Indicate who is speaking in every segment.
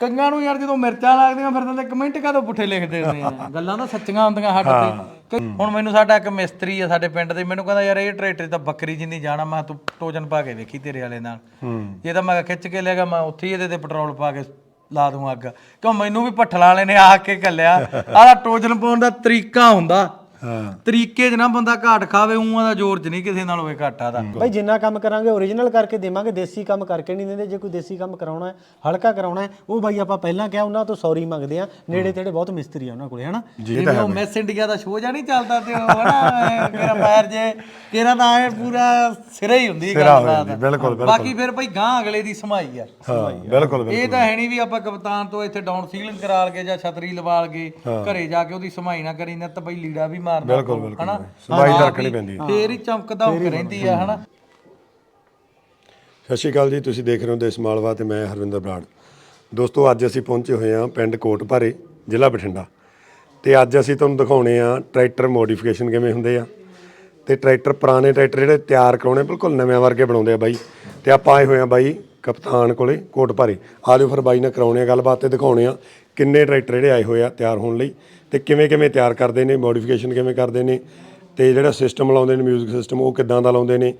Speaker 1: ਕੰਗਾਂ ਨੂੰ ਯਾਰ ਜਦੋਂ ਮਿਰਚਾਂ ਲੱਗਦੀਆਂ ਫਿਰ ਤਾਂ ਕਮੈਂਟ ਕਾਹਦੋਂ ਪੁੱਠੇ ਲਿਖਦੇ ਆ? ਗੱਲਾਂ ਤਾਂ ਸੱਚੀਆਂ ਹੁੰਦੀਆਂ ਸਾਡੇ ਤੇ। ਕਿ ਹੁਣ ਮੈਨੂੰ ਸਾਡਾ ਇੱਕ ਮਿਸਤਰੀ ਆ ਸਾਡੇ ਪਿੰਡ ਦੇ ਮੈਨੂੰ ਕਹਿੰਦਾ ਯਾਰ ਇਹ ਟਰੈਕਟਰ ਤਾਂ ਬੱਕਰੀ ਜਿੰਨੀ ਜਾਣਾ ਮੈਂ ਕਿਹਾ ਤੂੰ ਟੋਜਨ ਪਾ ਕੇ ਵੇਖੀ ਤੇਰੇ ਵਾਲੇ ਨਾਲ। ਇਹ ਤਾਂ ਮੈਂ ਕਿਹਾ ਖਿੱਚ ਕੇ ਲਿਆਗਾ ਮੈਂ ਉੱਥੇ ਹੀ ਇਹਦੇ ਤੇ ਪੈਟਰੋਲ ਪਾ ਕੇ ਲਾ ਦੂੰ ਅੱਗ। ਕਿਉਂ ਮੈਨੂੰ ਵੀ ਭੱਠਲ ਵਾਲੇ ਨੇ ਆ ਕੇ ਕੱਲਿਆ ਆਹ ਟੋਜਨ ਪਾਉਣ ਦਾ ਤਰੀਕਾ ਹੁੰਦਾ।
Speaker 2: ਹਾਂ
Speaker 1: ਤਰੀਕੇ 'ਚ ਨਾ ਬੰਦਾ ਘਾਟ ਖਾਵੇ ਉਹਾਂ ਦਾ ਜ਼ੋਰ 'ਚ ਨਹੀਂ ਕਿਸੇ ਨਾਲ ਹੋਵੇ ਘਾਟਾ ਦਾ।
Speaker 3: ਭਾਈ ਜਿੰਨਾ ਕੰਮ ਕਰਾਂਗੇ ਓਰੀਜਨਲ ਕਰਕੇ ਦੇਵਾਂਗੇ ਦੇਸੀ ਕੰਮ ਕਰਕੇ ਨਹੀਂ ਦਿੰਦੇ ਜੇ ਕੋਈ ਦੇਸੀ ਕੰਮ ਕਰਾਉਣਾ ਹੈ ਹਲਕਾ ਕਰਾਉਣਾ ਹੈ ਉਹ ਬਾਈ ਆਪਾਂ ਪਹਿਲਾਂ ਕਿਹਾ ਉਹਨਾਂ ਤੋਂ ਸੌਰੀ ਮੰਗਦੇ ਆ ਨੇੜੇ ਤੇੜੇ ਬਹੁਤ ਮਿਸਤਰੀ ਆ ਉਹਨਾਂ ਕੋਲੇ ਹਨਾ?
Speaker 1: ਜਿਵੇਂ ਉਹ ਮਿਸ ਇੰਡੀਆ ਦਾ ਸ਼ੋਅ ਜਾਂ ਨਹੀਂ ਚੱਲਦਾ ਤੇ ਉਹ ਹਨਾ ਮੇਰਾ ਪੈਰ ਜੇ ਕਿਹੜਾ ਤਾਂ ਐ ਪੂਰਾ ਸਿਰੇ ਹੀ ਹੁੰਦੀ
Speaker 2: ਸਿਰਾ ਹੋ ਬਿਲਕੁਲ, ਬਿਲਕੁਲ।
Speaker 1: ਬਾਕੀ ਫਿਰ ਭਾਈ ਗਾਂ ਅਗਲੇ ਦੀ ਸਮਾਈ ਆ।
Speaker 2: ਹਾਂ ਬਿਲਕੁਲ ਬਿਲਕੁਲ।
Speaker 1: ਇਹ ਤਾਂ ਹੈ ਨਹੀਂ ਵੀ ਆਪਾਂ ਕਪਤਾਨ ਤੋਂ ਇੱਥੇ ਡਾਊਨ ਸੀਲਿੰਗ ਕਰਾ ਲਗੇ ਜਾਂ ਛਤਰੀ ਲਵਾ ਲਗੇ ਘਰੇ ਜਾ ਕੇ ਉਹਦੀ ਸਮਾਈ ਨਾ ਕਰੀ ਨਾ ਤਾਂ ਬਈ ਲੀੜਾ ਵੀ ਮਾਰਦਾ
Speaker 2: ਬਿਲਕੁਲ, ਬਿਲਕੁਲ
Speaker 1: ਹਨਾ?
Speaker 2: ਸਫ਼ਾਈ ਤਾਂ ਰੱਖਣੀ ਪੈਂਦੀ। ਹੈ।
Speaker 1: ਫੇਰ ਹੀ ਚਮਕਦਾ ਹੋ ਕੇ ਰਹਿੰਦੀ ਆ ਹਨਾ?
Speaker 2: ਸਤਿ ਸ਼੍ਰੀ ਅਕਾਲ ਜੀ ਤੁਸੀਂ ਦੇਖ ਰਹੇ ਹੋ ਦੇਸ਼ ਮਾਲਵਾ ਤੇ ਮੈਂ ਹਰਵਿੰਦਰ ਬਰਾੜ। ਦੋਸਤੋ ਅੱਜ ਅਸੀਂ ਪਹੁੰਚੇ ਹੋਏ ਹਾਂ ਪਿੰਡ ਕੋਟਭਾਰੇ ਜ਼ਿਲ੍ਹਾ ਬਠਿੰਡਾ। ਤੇ ਅੱਜ ਅਸੀਂ ਤੁਹਾਨੂੰ ਦਿਖਾਉਣੇ ਆ ਟਰੈਕਟਰ ਮੋਡੀਫਿਕੇਸ਼ਨ ਕਿਵੇਂ ਹੁੰਦੇ ਆ। ਤੇ ਟਰੈਕਟਰ, ਪੁਰਾਣੇ ਟਰੈਕਟਰ ਜਿਹੜੇ ਤਿਆਰ ਕਰਾਉਣੇ, ਬਿਲਕੁਲ ਨਵੇਂ ਵਰਗੇ ਬਣਾਉਂਦੇ ਆ ਬਾਈ। ਤੇ ਆਪਾਂ ਆਏ ਹੋਏ ਆ ਬਾਈ ਕਪਤਾਨ ਕੋਲੇ ਕੋਟਭਾਰੇ। ਆਜੋ ਫਿਰ ਬਾਈ ਨਾਲ ਕਰਾਉਣੇ ਆ ਗੱਲਬਾਤ ਤੇ ਦਿਖਾਉਣੇ ਆ ਕਿੰਨੇ ਟਰੈਕਟਰ ਜਿਹੜੇ ਆਏ ਹੋਏ ਆ ਤਿਆਰ ਹੋਣ ਲਈ ਤੇ ਕਿਵੇਂ ਕਿਵੇਂ ਤਿਆਰ ਕਰਦੇ ਨੇ ਮੋਡੀਫਿਕੇਸ਼ਨ ਕਿਵੇਂ ਕਰਦੇ ਨੇ ਤੇ ਜਿਹੜਾ ਸਿਸਟਮ ਲਾਉਂਦੇ ਨੇ 뮤직 ਸਿਸਟਮ ਉਹ ਕਿੱਦਾਂ ਦਾ ਲਾਉਂਦੇ ਨੇ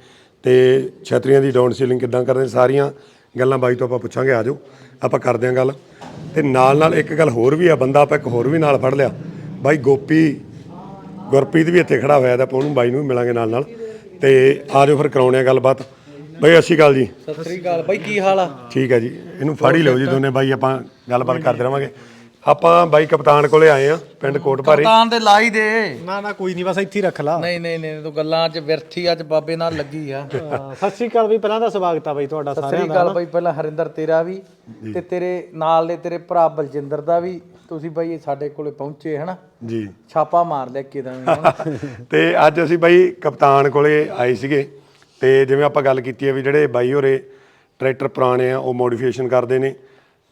Speaker 2: ਤੇ ਛਤਰੀਆਂ ਦੀ ਡਾਊਨ ਸੀਲਿੰਗ ਕਿੱਦਾਂ ਕਰਦੇ ਨੇ, ਸਾਰੀਆਂ ਗੱਲਾਂ ਬਾਈ ਤੋਂ ਆਪਾਂ ਪੁੱਛਾਂਗੇ ਆਜੋ ਆਪਾਂ ਕਰਦੇ ਆਂ ਗੱਲ। ਤੇ ਨਾਲ ਨਾਲ ਇੱਕ ਗੱਲ ਹੋਰ ਵੀ ਆ, ਬੰਦਾ ਆਪਾਂ ਇੱਕ ਹੋਰ ਵੀ ਨਾਲ ਫੜ ਲਿਆ। ਬਾਈ ਗੋਪੀ ਗੁਰਪ੍ਰੀਤ ਵੀ ਇੱਥੇ ਖੜਾ ਹੋਇਆ ਤਾਂ ਆਪਾਂ ਉਹਨੂੰ ਬਾਈ ਨੂੰ ਵੀ ਮਿਲਾਂਗੇ ਨਾਲ ਨਾਲ। ਤੇ ਆਜੋ ਫਿਰ ਕਰਾਉਣੇ ਆ ਗੱਲਬਾਤ। ਬਾਈ ਸਤਿ ਸ਼੍ਰੀ ਅਕਾਲ ਜੀ।
Speaker 1: ਸਤਿ ਸ੍ਰੀ ਅਕਾਲ। ਬਾਈ ਕੀ ਹਾਲ ਆ?
Speaker 2: ਠੀਕ ਹੈ ਜੀ। ਇਹਨੂੰ ਫੜ ਹੀ ਲਓ ਜੀ ਦੋਨੇ ਬਾਈ ਆਪਾਂ ਗੱਲਬਾਤ ਕਰਦੇ ਰਵਾਂਗੇ ਆਪਾਂ ਬਾਈ ਕਪਤਾਨ ਕੋਲੇ ਆਏ ਆ ਪਿੰਡ ਕੋਟਭਾਰੇ।
Speaker 1: ਕਪਤਾਨ ਦੇ ਲਾਈ ਦੇ।
Speaker 3: ਨਾ ਨਾ ਕੋਈ ਨਹੀਂ ਬਸ ਇੱਥੇ ਹੀ ਰੱਖ ਲਾ।
Speaker 1: ਨਹੀਂ ਨਹੀਂ ਨਹੀਂ ਤੂੰ ਗੱਲਾਂ 'ਚ ਵਿਰਥੀ ਅੱਜ ਬਾਬੇ ਨਾਲ ਲੱਗੀ ਆ।
Speaker 3: ਸਤਿ ਸ੍ਰੀ ਅਕਾਲ ਵੀ ਪਹਿਲਾਂ ਤਾਂ ਸਵਾਗਤ ਆ ਬਾਈ ਤੁਹਾਡਾ
Speaker 1: ਸਤਿ
Speaker 3: ਸਾਰਿਆਂ
Speaker 1: ਸ੍ਰੀ ਅਕਾਲ ਬਾਈ ਪਹਿਲਾਂ ਹਰਿੰਦਰ ਤੇਰਾ ਵੀ ਤੇ ਤੇਰੇ ਨਾਲ ਦੇ ਤੇਰੇ ਭਰਾ ਬਲਜਿੰਦਰ ਦਾ ਵੀ। ਤੁਸੀਂ ਬਾਈ ਸਾਡੇ ਕੋਲੇ ਪਹੁੰਚੇ ਹਨਾ?
Speaker 2: ਜੀ।
Speaker 1: ਛਾਪਾ ਮਾਰ ਲਿਆ ਕਿਦਾਂ।
Speaker 2: ਤੇ ਅੱਜ ਅਸੀਂ ਬਾਈ ਕਪਤਾਨ ਕੋਲੇ ਆਏ ਸੀਗੇ ਤੇ ਜਿਵੇਂ ਆਪਾਂ ਗੱਲ ਕੀਤੀ ਹੈ ਵੀ ਜਿਹੜੇ ਬਾਈ ਹੋਰੇ ਟਰੈਕਟਰ ਪੁਰਾਣੇ ਆ ਉਹ ਮੋਡੀਫਿਕੇਸ਼ਨ ਕਰਦੇ ਨੇ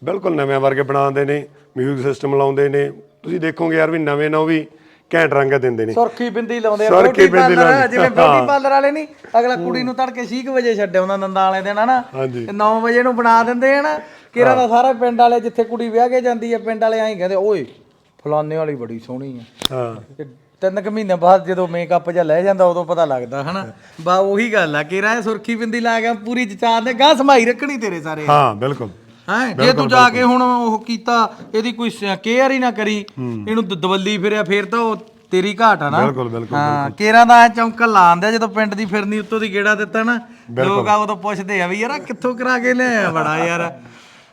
Speaker 2: ਬਿਲਕੁਲ ਨਵੇਂ ਵਰਗੇ ਬਣਾਉਂਦੇ ਨੇ ਮਿਊਜ਼ਿਕ ਸਿਸਟਮ ਲਾਉਂਦੇ ਨੇ। ਤੁਸੀਂ ਦੇਖੋਗੇ ਯਾਰ ਵੀ ਨਵੇਂ ਨਾ ਉਹ ਵੀ ਘੈਂਟ ਰੰਗ ਦਿੰਦੇ ਨੇ।
Speaker 1: ਸੁਰਖੀ ਬਿੰਦੀ ਲਾਉਂਦੇ ਆ
Speaker 2: ਬਿੰਦੀ
Speaker 1: ਪਾਰਲਰ। ਜਿਵੇਂ ਬਿਊਟੀ ਪਾਰਲਰ ਵਾਲੇ ਨਹੀਂ ਅਗਲਾ ਕੁੜੀ ਨੂੰ ਤੜਕੇ 6 ਵਜੇ ਛੱਡਿਆ ਉਹਨਾਂ ਨੰਦਾਂ ਵਾਲੇ ਦਿਨ ਹਨਾ। ਤੇ 9 ਵਜੇ ਨੂੰ ਬਣਾ ਦਿੰਦੇ ਹਨ? ਕਿਰਾ ਦਾ ਸਾਰਾ ਪਿੰਡ ਵਾਲੇ ਜਿੱਥੇ ਕੁੜੀ ਵਿਆਹ ਕੇ ਜਾਂਦੀ ਹੈ ਪਿੰਡ ਵਾਲੇ ਐਂ ਕਹਿੰਦੇ ਓਏ ਫਲਾਣੇ ਵਾਲੀ ਬੜੀ ਸੋਹਣੀ ਆ।
Speaker 2: ਹਾਂ।
Speaker 1: ਤੇ ਤਿੰਨ ਕੁ ਮਹੀਨੇ ਬਾਅਦ ਜਦੋਂ ਮੇਕਅਪ ਜਿਹਾ ਲੈ ਜਾਂਦਾ ਉਦੋਂ ਪਤਾ ਲੱਗਦਾ ਹਨਾ? ਬਾ ਉਹੀ ਗੱਲ ਆ ਕਿਰਾ ਸੁਰਖੀ ਬਿੰਦੀ ਲਾ ਕੇ ਪੂਰੀ ਜਚਾਰ ਦੇ ਗਾਹ ਸਮਾਈ ਰੱਖਣੀ ਤੇਰੇ ਸਾਰੇ।
Speaker 2: ਹਾਂ ਬਿਲਕੁਲ।
Speaker 1: ਹੈਂ ਜੇ ਤੂੰ ਜਾ ਕੇ ਹੁਣ ਉਹ ਕੀਤਾ ਇਹਦੀ ਕੋਈ ਕੇਅਰ ਹੀ ਨਾ ਕਰੀ ਇਹਨੂੰ ਦਵੱਲੀ ਫਿਰਿਆ ਫੇਰ ਤਾਂ ਉਹ ਤੇਰੀ ਘਾਟ ਆ ਨਾ।
Speaker 2: ਬਿਲਕੁਲ ਬਿਲਕੁਲ
Speaker 1: ਹਾਂ ਕੇਰਾਂ ਦਾ ਐ ਚਮਕਾ ਲਾਉਂਦਾ ਜਦੋਂ ਪਿੰਡ ਦੀ ਫਿਰਨੀ ਉੱਤੋਂ ਦੀ ਗੇੜਾ ਦਿੱਤਾ ਨਾ ਲੋਕ ਆ ਉਦੋਂ ਪੁੱਛਦੇ ਆ ਵੀ ਯਾਰ ਕਿੱਥੋਂ ਕਰਾ ਕੇ ਲਿਆਇਆ ਬੜਾ ਯਾਰ?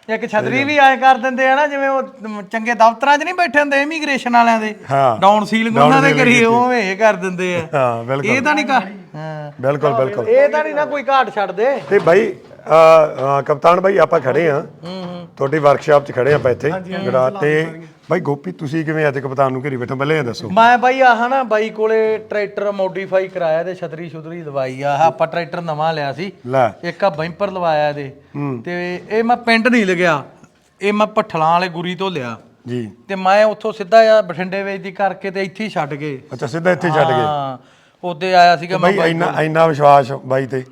Speaker 1: ਇੱਕ ਛਤਰੀ ਵੀ ਆਏ ਕਰ ਦਿੰਦੇ ਆ ਨਾ ਜਿਵੇਂ ਉਹ ਚੰਗੇ ਦਫ਼ਤਰਾਂ 'ਚ ਨਹੀਂ ਬੈਠੇ ਹੁੰਦੇ ਇਮੀਗ੍ਰੇਸ਼ਨ ਵਾਲਿਆਂ ਦੇ।
Speaker 2: ਹਾਂ।
Speaker 1: ਡਾਊਨ ਸੀਲਿੰਗ ਉਹਨਾਂ ਦੇ ਕਰੀ ਉਹ ਇਹ ਕਰ ਦਿੰਦੇ ਆ।
Speaker 2: ਹਾਂ ਬਿਲਕੁਲ।
Speaker 1: ਇਹ ਤਾਂ ਨਹੀਂ ਕਰ ਹਾਂ
Speaker 2: ਬਿਲਕੁਲ ਬਿਲਕੁਲ।
Speaker 1: ਇਹ ਤਾਂ ਨਹੀਂ ਨਾ ਕੋਈ ਘਾਟ ਛੱਡ ਦੇ।
Speaker 2: ਤੇ ਬਾਈ ਕਪਤਾਨ ਬਾਈ ਆਪਾਂ ਖੜੇ ਆ ਤੁਹਾਡੀ ਵਰਕਸ਼ਾਪ 'ਚ ਖੜੇ ਆਪਾਂ ਇੱਥੇ। ਜਿਹੜਾ ਤੇ ਬਾਈ ਗੋਪੀ ਤੁਸੀਂ ਕਿਵੇਂ ਅੱਜ ਕਪਤਾਨ ਨੂੰ ਘੇਰੀ ਬੈਠੇ ਪਹਿਲੇ ਇਹ ਦੱਸੋ।
Speaker 1: ਮੈਂ ਬਾਈ ਆਹ ਨਾ ਬਾਈ ਕੋਲੇ ਟਰੈਕਟਰ ਮੋਡੀਫਾਈ ਕਰਾਇਆ ਤੇ ਛਤਰੀ ਛੁਤਰੀ ਲਵਾਈ ਆ। ਆਹ ਆਪਾਂ ਟਰੈਕਟਰ ਨਵਾਂ ਲਿਆ ਸੀ।
Speaker 2: ਲੈ।
Speaker 1: ਇੱਕ ਆ ਬੈਂਪਰ ਲਵਾਇਆ ਇਹਦੇ। ਤੇ ਇਹ ਮੈਂ ਪਿੰਡ ਨਹੀਂ ਲਗਿਆ। ਇਹ ਮੈਂ ਪੱਠਲਾਂ ਵਾਲੇ ਗੁਰੀ ਤੋਂ ਲਿਆ।
Speaker 2: ਜੀ।
Speaker 1: ਤੇ ਮੈਂ ਉੱਥੋਂ ਸਿੱਧਾ ਆ ਬਠਿੰਡੇ ਵੇਚਦੀ ਕਰਕੇ ਤੇ ਇੱਥੇ ਹੀ ਛੱਡ ਗਏ।
Speaker 2: ਅੱਛਾ ਸਿੱਧਾ ਇੱਥੇ ਛੱਡ ਗਏ।
Speaker 1: ਹਾਂ। ਉਹਦੇ ਆਇਆ ਸੀਗਾ ਮੈਂ
Speaker 2: ਬਾਈ ਇੰਨਾ ਇੰਨਾ ਵਿਸ਼ਵਾਸ ਬਾਈ ਤੇ?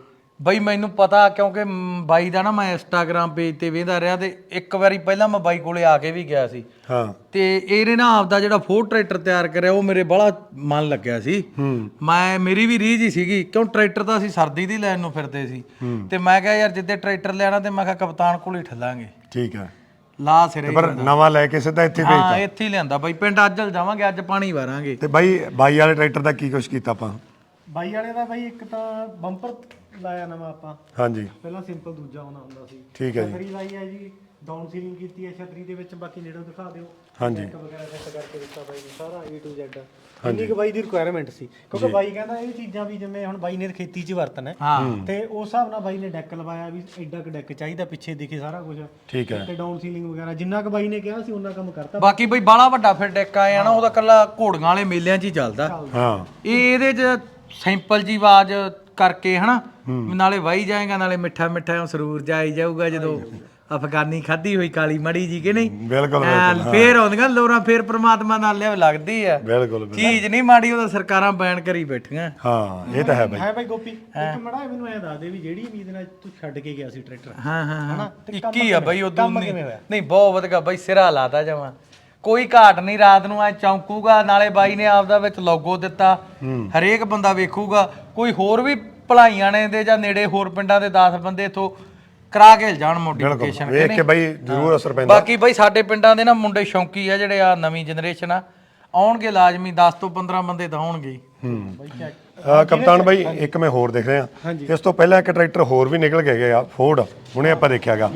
Speaker 1: ਬਾਈ ਮੈਨੂੰ ਪਤਾ ਕਿਉਂਕਿ ਮ, ਬਾਈ ਦਾ ਨਾ ਮੈਂ ਇੰਸਟਾਗ੍ਰam ਪੇਜ ਤੇ ਵੇਖਦਾ ਰਿਹਾ ਤੇ ਇੱਕ ਵਾਰੀ ਪਹਿਲਾਂ ਮੈਂ ਬਾਈ ਕੋਲੇ ਆ ਕੇ ਵੀ ਗਿਆ ਸੀ।
Speaker 2: ਹਾਂ।
Speaker 1: ਤੇ ਇਹਨੇ ਨਾ ਆਪਦਾ ਜਿਹੜਾ ਫੋਰ ਟਰੈਕਟਰ ਤਿਆਰ ਕਰਿਆ ਉਹ ਮੇਰੇ ਬੜਾ ਮਨ ਲੱਗਿਆ ਸੀ। ਮੈਂ ਮੇਰੀ ਵੀ ਰੀਝ ਹੀ ਸੀਗੀ ਕਿਉਂ ਟਰੈਕਟਰ ਤਾਂ ਅਸੀਂ ਸਰਦੀ ਦੀ ਲੈਣ ਨੂੰ ਫਿਰਦੇ ਸੀ। ਤੇ ਮੈਂ ਕਿਹਾ ਯਾਰ ਜਿੱਦੇ ਟਰੈਕਟਰ ਲੈਣਾ ਤੇ ਮੈਂ ਕਿਹਾ ਕਪਤਾਨ ਕੋਲ ਹੀ ਠੱਲਾਂਗੇ।
Speaker 2: ਠੀਕ ਹੈ
Speaker 1: ਲਾ ਸਿਰੇ
Speaker 2: ਪਰ ਨਵਾਂ ਲੈ ਕੇ ਸਿੱਧਾ ਇੱਥੇ
Speaker 1: ਹਾਂ ਇੱਥੇ ਹੀ ਲਿਆਂਦਾ ਬਾਈ। ਪਿੰਡ ਅੱਜ ਜਾਵਾਂਗੇ ਅੱਜ ਪਾਣੀ ਵਾਰਾਂਗੇ।
Speaker 2: ਤੇ ਬਾਈ ਬਾਈ ਵਾਲੇ ਟਰੈਕਟਰ ਦਾ ਕੀ ਕੁਛ ਕੀਤਾ ਆਪਾਂ?
Speaker 3: ਬਾਈ ਵਾਲੇ ਦਾ ਬਾਈ ਇੱਕ ਤਾਂ ਬੰਪਰ ਲਾਇਆ ਨਵਾਂ ਆਪਾਂ।
Speaker 2: ਹਾਂਜੀ।
Speaker 3: ਪਹਿਲਾਂ ਸਿੰਪਲ ਦੂਜਾ ਆਉਣਾ ਹੁੰਦਾ ਸੀ।
Speaker 2: ਠੀਕ ਹੈ ਜੀ।
Speaker 3: ਛਤਰੀ ਲਾਈ ਹੈ ਜੀ ਡਾਊਨ ਸੀਲਿੰਗ ਕੀਤੀ ਹੈ ਛਤਰੀ ਦੇ ਵਿੱਚ ਬਾਕੀ ਨੇੜੋਂ ਦਿਖਾ ਦਿਓ।
Speaker 2: ਹਾਂਜੀ।
Speaker 3: ਟੈਂਕ ਵਗੈਰਾ ਸੈੱਟ ਕਰਕੇ ਦਿੱਤਾ ਬਾਈ ਨੇ ਸਾਰਾ A to Z ਇੰਨੀ ਕੁ ਬਾਈ ਦੀ ਰਿਕੁਆਇਰਮੈਂਟ ਸੀ। ਕਿਉਂਕਿ ਬਾਈ ਕਹਿੰਦਾ ਇਹ ਚੀਜ਼ਾਂ ਵੀ ਜਿਵੇਂ ਹੁਣ ਬਾਈ ਨੇ ਖੇਤੀ 'ਚ ਵਰਤਣਾ ਹੈ।
Speaker 1: ਹਾਂ।
Speaker 3: ਤੇ ਉਸ ਹਿਸਾਬ ਨਾਲ ਬਾਈ ਨੇ ਡੈਕ ਲਵਾਇਆ ਵੀ ਐਡਾ ਕੁ ਡੈਕ ਚਾਹੀਦਾ ਪਿੱਛੇ ਦਿਖੇ ਸਾਰਾ ਕੁਝ।
Speaker 2: ਠੀਕ ਹੈ।
Speaker 3: ਤੇ ਡਾਊਨ ਸੀਲਿੰਗ ਵਗੈਰਾ ਜਿੰਨਾ ਕੁ ਬਾਈ ਨੇ ਕਿਹਾ ਸੀ ਉਹਨਾਂ ਕੰਮ ਕਰਤਾ।
Speaker 1: ਬਾਕੀ ਬਈ ਬਾਲਾ ਵੱਡਾ ਫਿਰ ਡੈਕ ਆਇਆ ਨਾ ਉਹਦਾ ਕੱਲਾ ਘੋੜੀਆਂ ਵਾਲੇ ਮੇਲਿਆਂ 'ਚ ਹੀ ਚੱਲਦਾ।
Speaker 2: ਹਾਂ।
Speaker 1: ਇਹ ਇਹਦੇ 'ਚ ਸਿੰਪਲ ਜੀ ਆਵਾਜ਼ ਕਰਕੇ ਹਨਾ? ਨਾਲੇ ਵਾਈ ਜਾਏਗਾ ਨਾਲੇ ਮਿੱਠਾ ਮਿੱਠਾ ਸਰੂਰ ਜਾਈ ਜਾਊਗਾ ਜਦੋਂ ਅਫਗਾਨੀ ਖਾਧੀ ਹੋਈ ਕਾਲੀ ਮੜੀ ਜੀ ਕਿ ਨਹੀਂ?
Speaker 2: ਬਿਲਕੁਲ
Speaker 1: ਫੇਰ ਆਉਂਦੀਆਂ ਲੋਰਾਂ ਫੇਰ ਪ੍ਰਮਾਤਮਾ ਨਾਲ ਲਿਆ ਲੱਗਦੀ ਆ।
Speaker 2: ਬਿਲਕੁਲ।
Speaker 1: ਚੀਜ਼ ਨਹੀਂ ਮਾੜੀ ਉਹਦਾ ਸਰਕਾਰਾਂ ਬੈਨ ਕਰੀ ਬੈਠੀਆਂ।
Speaker 2: ਹਾਂ ਇਹ ਤਾਂ ਹੈ ਬਾਈ।
Speaker 3: ਹੈ ਭਾਈ ਗੋਪੀ ਇੱਕ ਮੜਾ ਮੈਨੂੰ ਐ ਦੱਸ ਦੇ ਵੀ ਜਿਹੜੀ ਉਮੀਦ ਨਾਲ ਤੂੰ ਛੱਡ ਕੇ ਗਿਆ ਸੀ ਟਰੈਕਟਰ।
Speaker 1: ਹਾਂ ਹਾਂ ਹਾਂ।
Speaker 3: ਤੇ
Speaker 1: ਇੱਕ
Speaker 3: ਕੰਮ
Speaker 1: ਹੀ ਆ ਬਈ ਉਦੋਂ ਨਹੀਂ
Speaker 3: ਕਿਵੇਂ ਹੋਇਆ?
Speaker 1: ਨਹੀਂ ਬਹੁਤ ਵਧੀਆ ਬਈ ਸਿਰਾ ਲਾਤਾ ਜਮਾ। ਕੋਈ ਘਾਟ ਨਹੀਂ ਰਾਤ ਨੂੰ ਐ ਚੌਂਕੂਗਾ ਨਾਲੇ ਬਾਈ ਨੇ ਆਪਦਾ ਵਿੱਚ ਲੋਗੋ ਦਿੱਤਾ। ਹਰੇਕ ਬੰਦਾ ਵੇਖੂਗਾ ਕੋਈ ਹੋਰ ਵੀ ਭਲਾਈਆਂ ਨੇ ਦੇ ਜਾਂ ਨੇੜੇ ਹੋਰ ਪਿੰਡਾਂ ਦੇ 10 ਬੰਦੇ ਇਥੋਂ ਕਰਾ ਕੇ ਜਾਣ ਮੋਟੀਵੇਸ਼ਨ
Speaker 2: ਵੇਖ ਕੇ ਬਾਈ ਜ਼ਰੂਰ ਅਸਰ ਪੈਂਦਾ।
Speaker 1: ਬਾਕੀ ਬਈ ਸਾਡੇ ਪਿੰਡਾਂ ਦੇ ਨਾ ਮੁੰਡੇ ਸ਼ੌਂਕੀ ਆ ਜਿਹੜੇ ਆ ਨਵੀਂ ਜਨਰੇਸ਼ਨ ਆ। ਆਉਣਗੇ ਲਾਜ਼ਮੀ 10 ਤੋਂ 15 ਬੰਦੇ ਤਾਂ ਆਉਣਗੇ ਹੀ।
Speaker 2: ਕਪਤਾਨ ਬਾਈ ਇੱਕ ਮੈਂ ਹੋਰ ਦੇਖ ਰਿਹਾ। ਇਸ ਤੋਂ ਪਹਿਲਾਂ ਇੱਕ ਟਰੈਕਟਰ ਹੋਰ ਵੀ ਨਿਕਲ ਕੇ ਗਿਆ ਫੋਰਡ ਹੁਣੇ ਆਪਾਂ ਦੇਖਿਆਗਾ